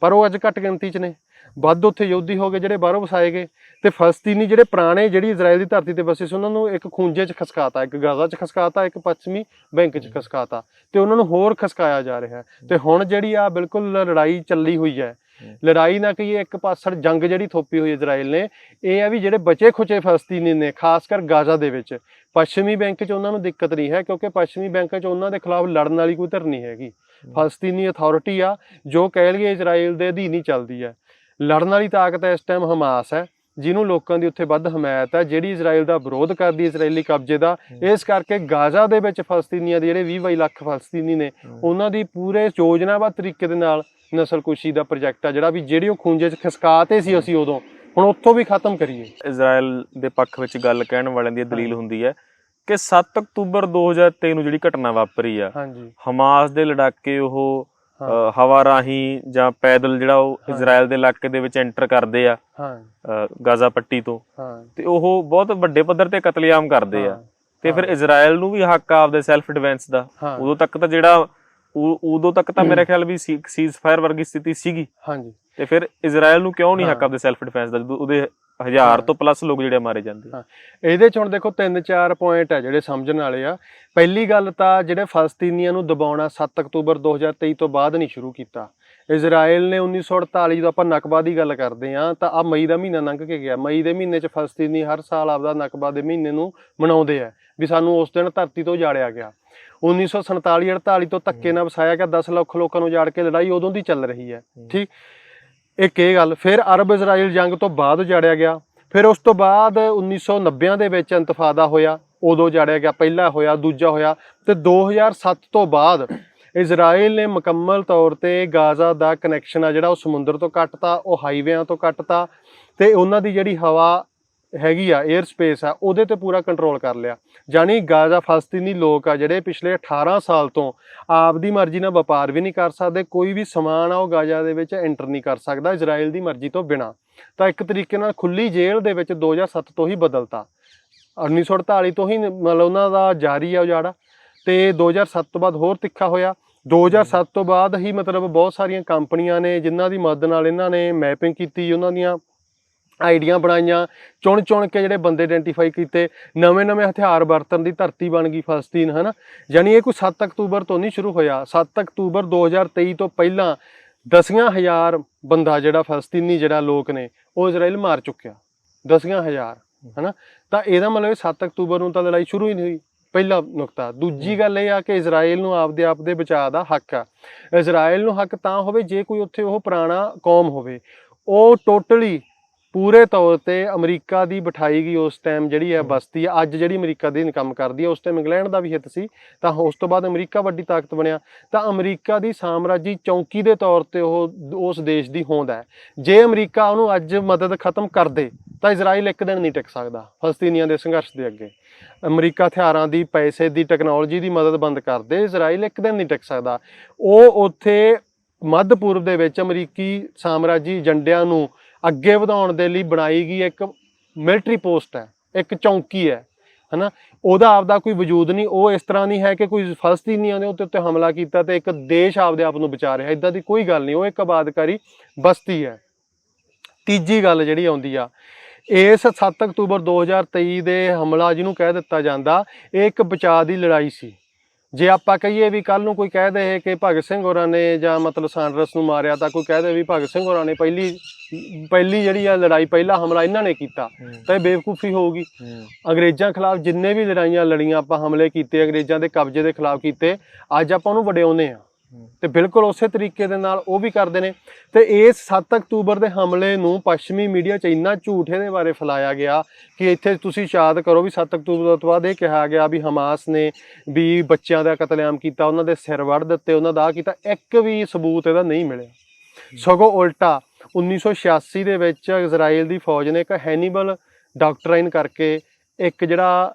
ਪਰ ਉਹ ਅੱਜ ਘੱਟ ਗਿਣਤੀ 'ਚ ਨੇ। ਵੱਧ ਉੱਥੇ ਯਹੂਦੀ ਹੋ ਗਏ ਜਿਹੜੇ ਬਾਹਰੋਂ ਵਸਾਏ ਗਏ ਤੇ ਫਲਸਤੀਨੀ ਜਿਹੜੇ ਪੁਰਾਣੇ ਜਿਹੜੀ ਇਜ਼ਰਾਈਲ ਦੀ ਧਰਤੀ ਤੇ ਵਸੇ ਸੀ ਉਹਨਾਂ ਨੂੰ ਇੱਕ ਖੂੰਜੇ 'ਚ ਖਸਕਾਤਾ ਇੱਕ ਗਾਜ਼ਾ 'ਚ ਖਸਕਾਤਾ ਇੱਕ ਪੱਛਮੀ ਬੈਂਕ 'ਚ ਖਸਕਾਤਾ ਤੇ ਉਹਨਾਂ ਨੂੰ ਹੋਰ ਖਸਕਾਇਆ ਜਾ ਰਿਹਾ ਤੇ ਹੁਣ ਜਿਹੜੀ ਆ ਬਿਲਕੁਲ ਲੜਾਈ ਚੱਲੀ ਹੋਈ ਹੈ। ਲੜਾਈ ਨਾ ਕਹੀਏ ਇੱਕ ਪਾਸੜ ਜੰਗ ਜਿਹੜੀ ਥੋਪੀ ਹੋਈ ਇਜ਼ਰਾਈਲ ਨੇ ਇਹ ਆ ਵੀ ਜਿਹੜੇ ਬਚੇ ਖੁਚੇ ਫਲਸਤੀਨੀ ਨੇ ਖਾਸ ਕਰ ਗਾਜ਼ਾ ਦੇ ਵਿੱਚ ਪੱਛਮੀ ਬੈਂਕ 'ਚ ਉਹਨਾਂ ਨੂੰ ਦਿੱਕਤ ਨਹੀਂ ਹੈ ਕਿਉਂਕਿ ਪੱਛਮੀ ਬੈਂਕ 'ਚ ਉਹਨਾਂ ਦੇ ਖਿਲਾਫ ਲੜਨ ਵਾਲੀ ਕੋਈ ਧਿਰ ਨਹੀਂ ਹੈਗੀ। ਫਲਸਤੀਨੀ ਅਥਾਰਟੀ ਆ ਜੋ ਕਹਿ ਲਈਏ ਇਜ਼ਰਾਈਲ ਦੇ ਅਧੀਨ ਹੀ ਚੱਲਦੀ ਹੈ। ਲੜਨ ਵਾਲੀ ਤਾਕਤ ਇਸ ਟਾਈਮ ਹਮਾਸ ਹੈ ਜਿਹਨੂੰ ਲੋਕਾਂ ਦੀ ਉੱਥੇ ਵੱਧ ਹਮਾਇਤ ਹੈ ਜਿਹੜੀ ਇਜ਼ਰਾਈਲ ਦਾ ਵਿਰੋਧ ਕਰਦੀ ਇਜ਼ਰਾਈਲੀ ਕਬਜ਼ੇ ਦਾ। ਇਸ ਕਰਕੇ ਗਾਜ਼ਾ ਦੇ ਵਿੱਚ ਫਲਸਤੀਨੀਆਂ ਦੇ ਜਿਹੜੇ 20 22 ਲੱਖ ਫਲਸਤੀਨੀ ਨੇ ਉਹਨਾਂ ਦੀ ਪੂਰੇ ਯੋਜਨਾਬੱਧ ਤਰੀਕੇ ਦੇ ਨਾਲ ਨਸਲਕੁਸ਼ੀ ਦਾ ਪ੍ਰੋਜੈਕਟ ਆ ਜਿਹੜਾ ਵੀ ਜਿਹੜੀ ਉਹ ਖੂੰਜੇ 'ਚ ਖਸਕਾਤੇ ਸੀ ਅਸੀਂ ਉਦੋਂ। ਹੁਣ ਉੱਥੋਂ ਵੀ ਖਤਮ ਕਰੀਏ। ਇਜ਼ਰਾਈਲ ਦੇ ਪੱਖ ਵਿੱਚ ਗੱਲ ਕਹਿਣ ਵਾਲਿਆਂ ਦੀ ਦਲੀਲ ਹੁੰਦੀ ਹੈ ਕਿ 7 ਅਕਤੂਬਰ 2023 ਨੂੰ ਜਿਹੜੀ ਘਟਨਾ ਵਾਪਰੀ ਆ ਹਾਂਜੀ। ਹਮਾਸ ਦੇ ਲੜਾਕੇ ਉਹ ਹਵਾ ਰਾਹੀਂ ਜਾਂ ਪੈਦਲ ਜਿਹੜਾ ਉਹ। ਇਜ਼ਰਾਈਲ ਦੇ ਇਲਾਕੇ ਦੇ ਵਿੱਚ ਐਂਟਰ ਕਰਦੇ ਆ ਹਾਂ। ਗਾਜ਼ਾ ਪੱਟੀ ਤੋਂ। ਹਾਂ। ਤੇ ਉਹ ਬਹੁਤ ਵੱਡੇ ਪੱਧਰ ਤੇ ਕਤਲੇਆਮ ਕਰਦੇ ਆ। ਤੇ ਫਿਰ। ਇਜ਼ਰਾਈਲ ਨੂੰ ਵੀ ਹੱਕ ਆ ਆਪਦੇ ਸੈਲਫ ਡਿਫੈਂਸ ਦਾ ਉਦੋਂ ਤੱਕ ਤਾਂ ਜਿਹੜਾ ਉਦੋਂ ਤੱਕ ਤਾਂ ਮੇਰੇ ਖਿਆਲ ਵੀ ਸੀਜ਼ ਫਾਇਰ ਵਰਗੀ ਸਥਿਤੀ ਸੀਗੀ। ਹਾਂਜੀ। ਤੇ ਫਿਰ ਇਜ਼ਰਾਈਲ ਨੂੰ ਕਿਉਂ ਨਹੀਂ ਹੱਕ। ਆਪਦੇ ਸੈਲਫ ਡਿਫੈਂਸ ਦਾ ਜਦੋਂ ਉਹਦੇ ਹਜ਼ਾਰ। ਤੋਂ ਪਲੱਸ ਲੋਕ ਜਿਹੜੇ ਮਾਰੇ ਜਾਂਦੇ ਹਾਂ। ਇਹਦੇ ਚ ਹੁਣ ਦੇਖੋ ਤਿੰਨ ਚਾਰ ਪੁਆਇੰਟ ਆ ਜਿਹੜੇ ਸਮਝਣ ਵਾਲੇ ਆ। ਪਹਿਲੀ ਗੱਲ ਤਾਂ ਜਿਹੜੇ ਫਲਸਤੀਨੀਆਂ ਨੂੰ ਦਬਾਉਣਾ 7 ਅਕਤੂਬਰ 2023 ਤੋਂ ਬਾਅਦ ਨਹੀਂ ਸ਼ੁਰੂ ਕੀਤਾ। ਇਜ਼ਰਾਈਲ ਨੇ 1948 ਜਦੋਂ ਆਪਾਂ ਨਕਬਾ ਦੀ ਗੱਲ ਕਰਦੇ ਆ ਤਾਂ ਆ ਮਈ ਦਾ ਮਹੀਨਾ ਲੰਘ ਕੇ ਗਿਆ। ਮਈ ਦੇ ਮਹੀਨੇ ਚ ਫਲਸਤੀਨੀ ਹਰ ਸਾਲ ਆਪਦਾ ਨਕਬਾ ਦੇ ਮਹੀਨੇ ਨੂੰ ਮਨਾਉਂਦੇ ਆ ਵੀ ਸਾਨੂੰ ਉਸ ਦਿਨ ਧਰਤੀ ਤੋਂ ਉਜਾੜਿਆ ਗਿਆ। 1947 48 ਤੋਂ ਧੱਕੇ ਨਾਲ ਵਸਾਇਆ ਗਿਆ 10 ਲੱਖ ਲੋਕਾਂ ਨੂੰ ਉਜਾੜ ਕੇ ਲੜਾਈ ਉਦੋਂ ਦੀ ਚੱਲ ਰਹੀ ਹੈ। ਠੀਕ? ਇੱਕ ਇਹ ਗੱਲ, ਫਿਰ ਅਰਬ ਇਜ਼ਰਾਈਲ ਜੰਗ ਤੋਂ ਬਾਅਦ ਉਜਾੜਿਆ ਗਿਆ। ਫਿਰ ਉਸ ਤੋਂ ਬਾਅਦ 1990 ਦੇ ਵਿੱਚ ਇੰਤਫਾਦਾ ਹੋਇਆ, ਉਦੋਂ ਉਜਾੜਿਆ ਗਿਆ, ਪਹਿਲਾ ਹੋਇਆ, ਦੂਜਾ ਹੋਇਆ ਤੇ 2007 ਤੋਂ ਬਾਅਦ ਇਜ਼ਰਾਈਲ ਨੇ ਮੁਕੰਮਲ ਤੌਰ ਤੇ ਗਾਜ਼ਾ ਦਾ ਕਨੈਕਸ਼ਨ ਆ ਜਿਹੜਾ ਉਹ ਸਮੁੰਦਰ ਤੋਂ ਕੱਟਤਾ, ਉਹ ਹਾਈਵੇਆਂ ਤੋਂ ਕੱਟਤਾ ਤੇ ਉਹਨਾਂ ਦੀ ਜਿਹੜੀ ਹਵਾ ਹੈਗੀ ਆ 에ਅਰ ਸਪੇਸ ਆ, ਉਹਦੇ ਤੇ ਪੂਰਾ ਕੰਟਰੋਲ ਕਰ ਲਿਆ। ਜਾਨੀ ਗਾਜ਼ਾ ਫਲਸਤੀਨੀ ਲੋਕ ਆ ਜਿਹੜੇ ਪਿਛਲੇ 18 ਸਾਲ ਤੋਂ ਆਪਦੀ ਮਰਜ਼ੀ ਨਾਲ ਵਪਾਰ ਵੀ ਨਹੀਂ ਕਰ ਸਕਦੇ, ਕੋਈ ਵੀ ਸਮਾਨ ਆ ਉਹ ਗਾਜ਼ਾ ਦੇ ਵਿੱਚ ਐਂਟਰ ਨਹੀਂ ਕਰ ਸਕਦਾ ਇਜ਼ਰਾਈਲ ਦੀ ਮਰਜ਼ੀ ਤੋਂ ਬਿਨਾ। ਤਾਂ ਇੱਕ ਤਰੀਕੇ ਨਾਲ ਖੁੱਲੀ ਜੇਲ੍ਹ ਦੇ ਵਿੱਚ 2007 ਤੋਂ ਹੀ ਬਦਲਤਾ। 1948 ਤੋਂ ਹੀ ਮਤਲਬ ਉਹਨਾਂ ਦਾ ਜਾਰੀ ਆ ਉਜਾੜਾ। ਤੇ 2007 ਤੋਂ ਬਾਅਦ ਹੋਰ ਤਿੱਖਾ ਹੋਇਆ। 2007 ਤੋਂ ਬਾਅਦ ਹੀ ਮਤਲਬ ਬਹੁਤ ਸਾਰੀਆਂ ਕੰਪਨੀਆਂ ਨੇ, ਜਿਨ੍ਹਾਂ ਦੀ ਮਦਦ ਨਾਲ ਇਹਨਾਂ ਨੇ ਮੈਪਿੰਗ ਕੀਤੀ, ਉਹਨਾਂ ਦੀਆਂ ਆਈਡੀਆਂ ਬਣਾਈਆਂ ਚੁਣ ਚੁਣ ਕੇ ਜਿਹੜੇ ਬੰਦੇ ਆਇਡੈਂਟੀਫਾਈ ਕੀਤੇ ਨਵੇਂ ਨਵੇਂ ਹਥਿਆਰ ਵਰਤਣ ਦੀ ਧਰਤੀ ਬਣ ਗਈ ਫਲਸਤੀਨ ਹਨਾ? ਯਾਨੀ ਇਹ ਕੋਈ 7 ਅਕਤੂਬਰ ਤੋਂ ਨਹੀਂ ਸ਼ੁਰੂ ਹੋਇਆ। 7 ਅਕਤੂਬਰ 2023 ਤੋਂ ਪਹਿਲਾਂ ਦਸੀਆਂ ਹਜ਼ਾਰ ਬੰਦਾ ਜਿਹੜਾ ਫਲਸਤੀਨੀ ਜਿਹੜਾ ਲੋਕ ਨੇ ਉਹ ਇਜ਼ਰਾਈਲ ਮਾਰ ਚੁੱਕਿਆ। ਦਸੀਆਂ ਹਜ਼ਾਰ ਹਨਾ? ਤਾਂ ਇਹਦਾ ਮਤਲਬ ਇਹ 7 ਅਕਤੂਬਰ ਨੂੰ ਤਾਂ ਲੜਾਈ ਸ਼ੁਰੂ ਹੀ ਨਹੀਂ ਹੋਈ। ਪਹਿਲਾ ਨੁਕਤਾ। ਦੂਜੀ ਗੱਲ ਇਹ ਆ ਕਿ ਇਜ਼ਰਾਈਲ ਨੂੰ ਆਪਦੇ ਆਪ ਦੇ ਬਚਾਅ ਦਾ ਹੱਕ ਆ। ਇਜ਼ਰਾਈਲ ਨੂੰ ਹੱਕ ਤਾਂ ਹੋਵੇ ਜੇ ਕੋਈ ਉੱਥੇ ਉਹ ਪੁਰਾਣਾ ਕੌਮ ਹੋਵੇ ਉਹ ਟੋਟਲੀ ਪੂਰੇ ਤੌਰ ਤੇ ਅਮਰੀਕਾ ਦੀ ਬਿਠਾਈ ਗਈ ਉਸ ਟਾਈਮ ਜਿਹੜੀ ਹੈ। ਬਸਤੀ ਆ ਅੱਜ ਜਿਹੜੀ ਅਮਰੀਕਾ ਦੀ ਇਨਕਮ ਕਰਦੀ ਹੈ ਉਸ ਟਾਈਮ ਇੰਗਲੈਂਡ ਦਾ ਵੀ ਹਿੱਤ ਸੀ ਤਾਂ ਉਸ ਤੋਂ ਬਾਅਦ ਅਮਰੀਕਾ ਵੱਡੀ ਤਾਕਤ ਬਣਿਆ ਤਾਂ ਅਮਰੀਕਾ ਦੀ ਸਾਮਰਾਜੀ ਚੌਂਕੀ ਦੇ ਤੌਰ ਤੇ ਉਹ ਉਸ ਦੇਸ਼ ਦੀ ਹੋਂਦ ਹੈ। ਜੇ ਅਮਰੀਕਾ ਉਹਨੂੰ ਅੱਜ ਮਦਦ ਖਤਮ ਕਰ ਦੇ ਤਾਂ ਇਜ਼ਰਾਈਲ ਇੱਕ ਦਿਨ ਨਹੀਂ ਟਿਕ ਸਕਦਾ ਫਲਸਤੀਨੀਆਂ ਦੇ ਸੰਘਰਸ਼ ਦੇ ਅੱਗੇ। ਅਮਰੀਕਾ ਹਥਿਆਰਾਂ ਦੀ ਪੈਸੇ ਦੀ ਟੈਕਨੋਲੋਜੀ ਦੀ ਮਦਦ ਬੰਦ ਕਰ ਦੇ ਇਜ਼ਰਾਈਲ ਇੱਕ ਦਿਨ ਨਹੀਂ ਟਿਕ ਸਕਦਾ। ਉਹ ਉੱਥੇ ਮੱਧ ਪੂਰਬ ਦੇ ਵਿੱਚ ਅਮਰੀਕੀ ਸਾਮਰਾਜੀ ਏਜੰਡਿਆਂ ਨੂੰ ਅੱਗੇ ਵਧਾਉਣ ਦੇ ਲਈ ਬਣਾਈ ਗਈ ਇੱਕ ਮਿਲਟਰੀ ਪੋਸਟ ਹੈ, ਇੱਕ ਚੌਂਕੀ ਹੈ, ਹਨਾ? ਉਹਦਾ ਆਪਦਾ ਕੋਈ ਵਜੂਦ ਨਹੀਂ, ਉਹ ਇਸ ਤਰ੍ਹਾਂ ਨਹੀਂ ਹੈ ਕਿ ਕੋਈ ਫਲਸਤੀਨੀਆਂ ਦੇ ਉੱਤੇ ਉੱਤੇ ਹਮਲਾ ਕੀਤਾ ਤੇ ਇੱਕ ਦੇਸ਼ ਆਪਦੇ ਆਪ ਨੂੰ ਬਚਾ ਰਿਹਾ ਇਦਾਂ ਦੀ ਕੋਈ ਗੱਲ ਨਹੀਂ, ਉਹ ਇੱਕ ਆਬਾਦਕਾਰੀ ਬਸਤੀ ਹੈ। ਤੀਜੀ ਗੱਲ ਜਿਹੜੀ ਆਉਂਦੀ ਆ, ਇਸ 7 ਅਕਤੂਬਰ 2023 ਦੇ ਹਮਲਾ ਜਿਹਨੂੰ ਕਹਿ ਦਿੱਤਾ ਜਾਂਦਾ, ਇਹ ਇੱਕ ਬਚਾਅ ਦੀ ਲੜਾਈ ਸੀ। ਜੇ ਆਪਾਂ ਕਹੀਏ ਵੀ ਕੱਲ ਨੂੰ ਕੋਈ ਕਹਿ ਦੇ ਕਿ ਭਗਤ ਸਿੰਘ ਹੋਰਾਂ ਨੇ ਜਾਂ ਮਤਲਬ ਸਾਂਡਰਸ ਨੂੰ ਮਾਰਿਆ ਤਾਂ ਕੋਈ ਕਹਿ ਦੇ ਵੀ ਭਗਤ ਸਿੰਘ ਹੋਰਾਂ ਨੇ ਪਹਿਲੀ ਪਹਿਲੀ ਜਿਹੜੀ ਆ ਲੜਾਈ ਪਹਿਲਾ ਹਮਲਾ ਇਹਨਾਂ ਨੇ ਕੀਤਾ ਤਾਂ ਇਹ ਬੇਵਕੂਫੀ ਹੋਊਗੀ। ਅੰਗਰੇਜ਼ਾਂ ਖਿਲਾਫ ਜਿੰਨੇ ਵੀ ਲੜਾਈਆਂ ਲੜੀਆਂ ਆਪਾਂ ਹਮਲੇ ਕੀਤੇ ਅੰਗਰੇਜ਼ਾਂ ਦੇ ਕਬਜ਼ੇ ਦੇ ਖਿਲਾਫ ਕੀਤੇ ਅੱਜ ਆਪਾਂ ਉਹਨੂੰ ਵਡਿਆਉਂਦੇ ਆ ਤੇ ਬਿਲਕੁਲ ਉਸੇ ਤਰੀਕੇ ਦੇ ਨਾਲ ਉਹ ਵੀ ਕਰਦੇ ਨੇ। ਤੇ ਇਸ 7 ਅਕਤੂਬਰ ਦੇ ਹਮਲੇ ਨੂੰ ਪੱਛਮੀ ਮੀਡੀਆ 'ਚ ਇੰਨਾ ਝੂਠ ਇਹਦੇ ਬਾਰੇ ਫੈਲਾਇਆ ਗਿਆ ਕਿ ਇੱਥੇ ਤੁਸੀਂ ਯਾਦ ਕਰੋ ਵੀ 7 ਅਕਤੂਬਰ ਤੋਂ ਬਾਅਦ ਇਹ ਕਿਹਾ ਗਿਆ ਵੀ ਹਮਾਸ ਨੇ ਵੀ ਬੱਚਿਆਂ ਦਾ ਕਤਲੇਆਮ ਕੀਤਾ, ਉਹਨਾਂ ਦੇ ਸਿਰ ਵੜ ਦਿੱਤੇ, ਉਹਨਾਂ ਦਾ ਆਹ ਕੀਤਾ, ਇੱਕ ਵੀ ਸਬੂਤ ਇਹਦਾ ਨਹੀਂ ਮਿਲਿਆ। ਸਗੋਂ ਉਲਟਾ 1986 ਦੇ ਵਿੱਚ ਇਜ਼ਰਾਈਲ ਦੀ ਫੌਜ ਨੇ ਇੱਕ ਹੈਨੀਬਲ ਡਾਕਟਰਾਈਨ ਕਰਕੇ ਇੱਕ ਜਿਹੜਾ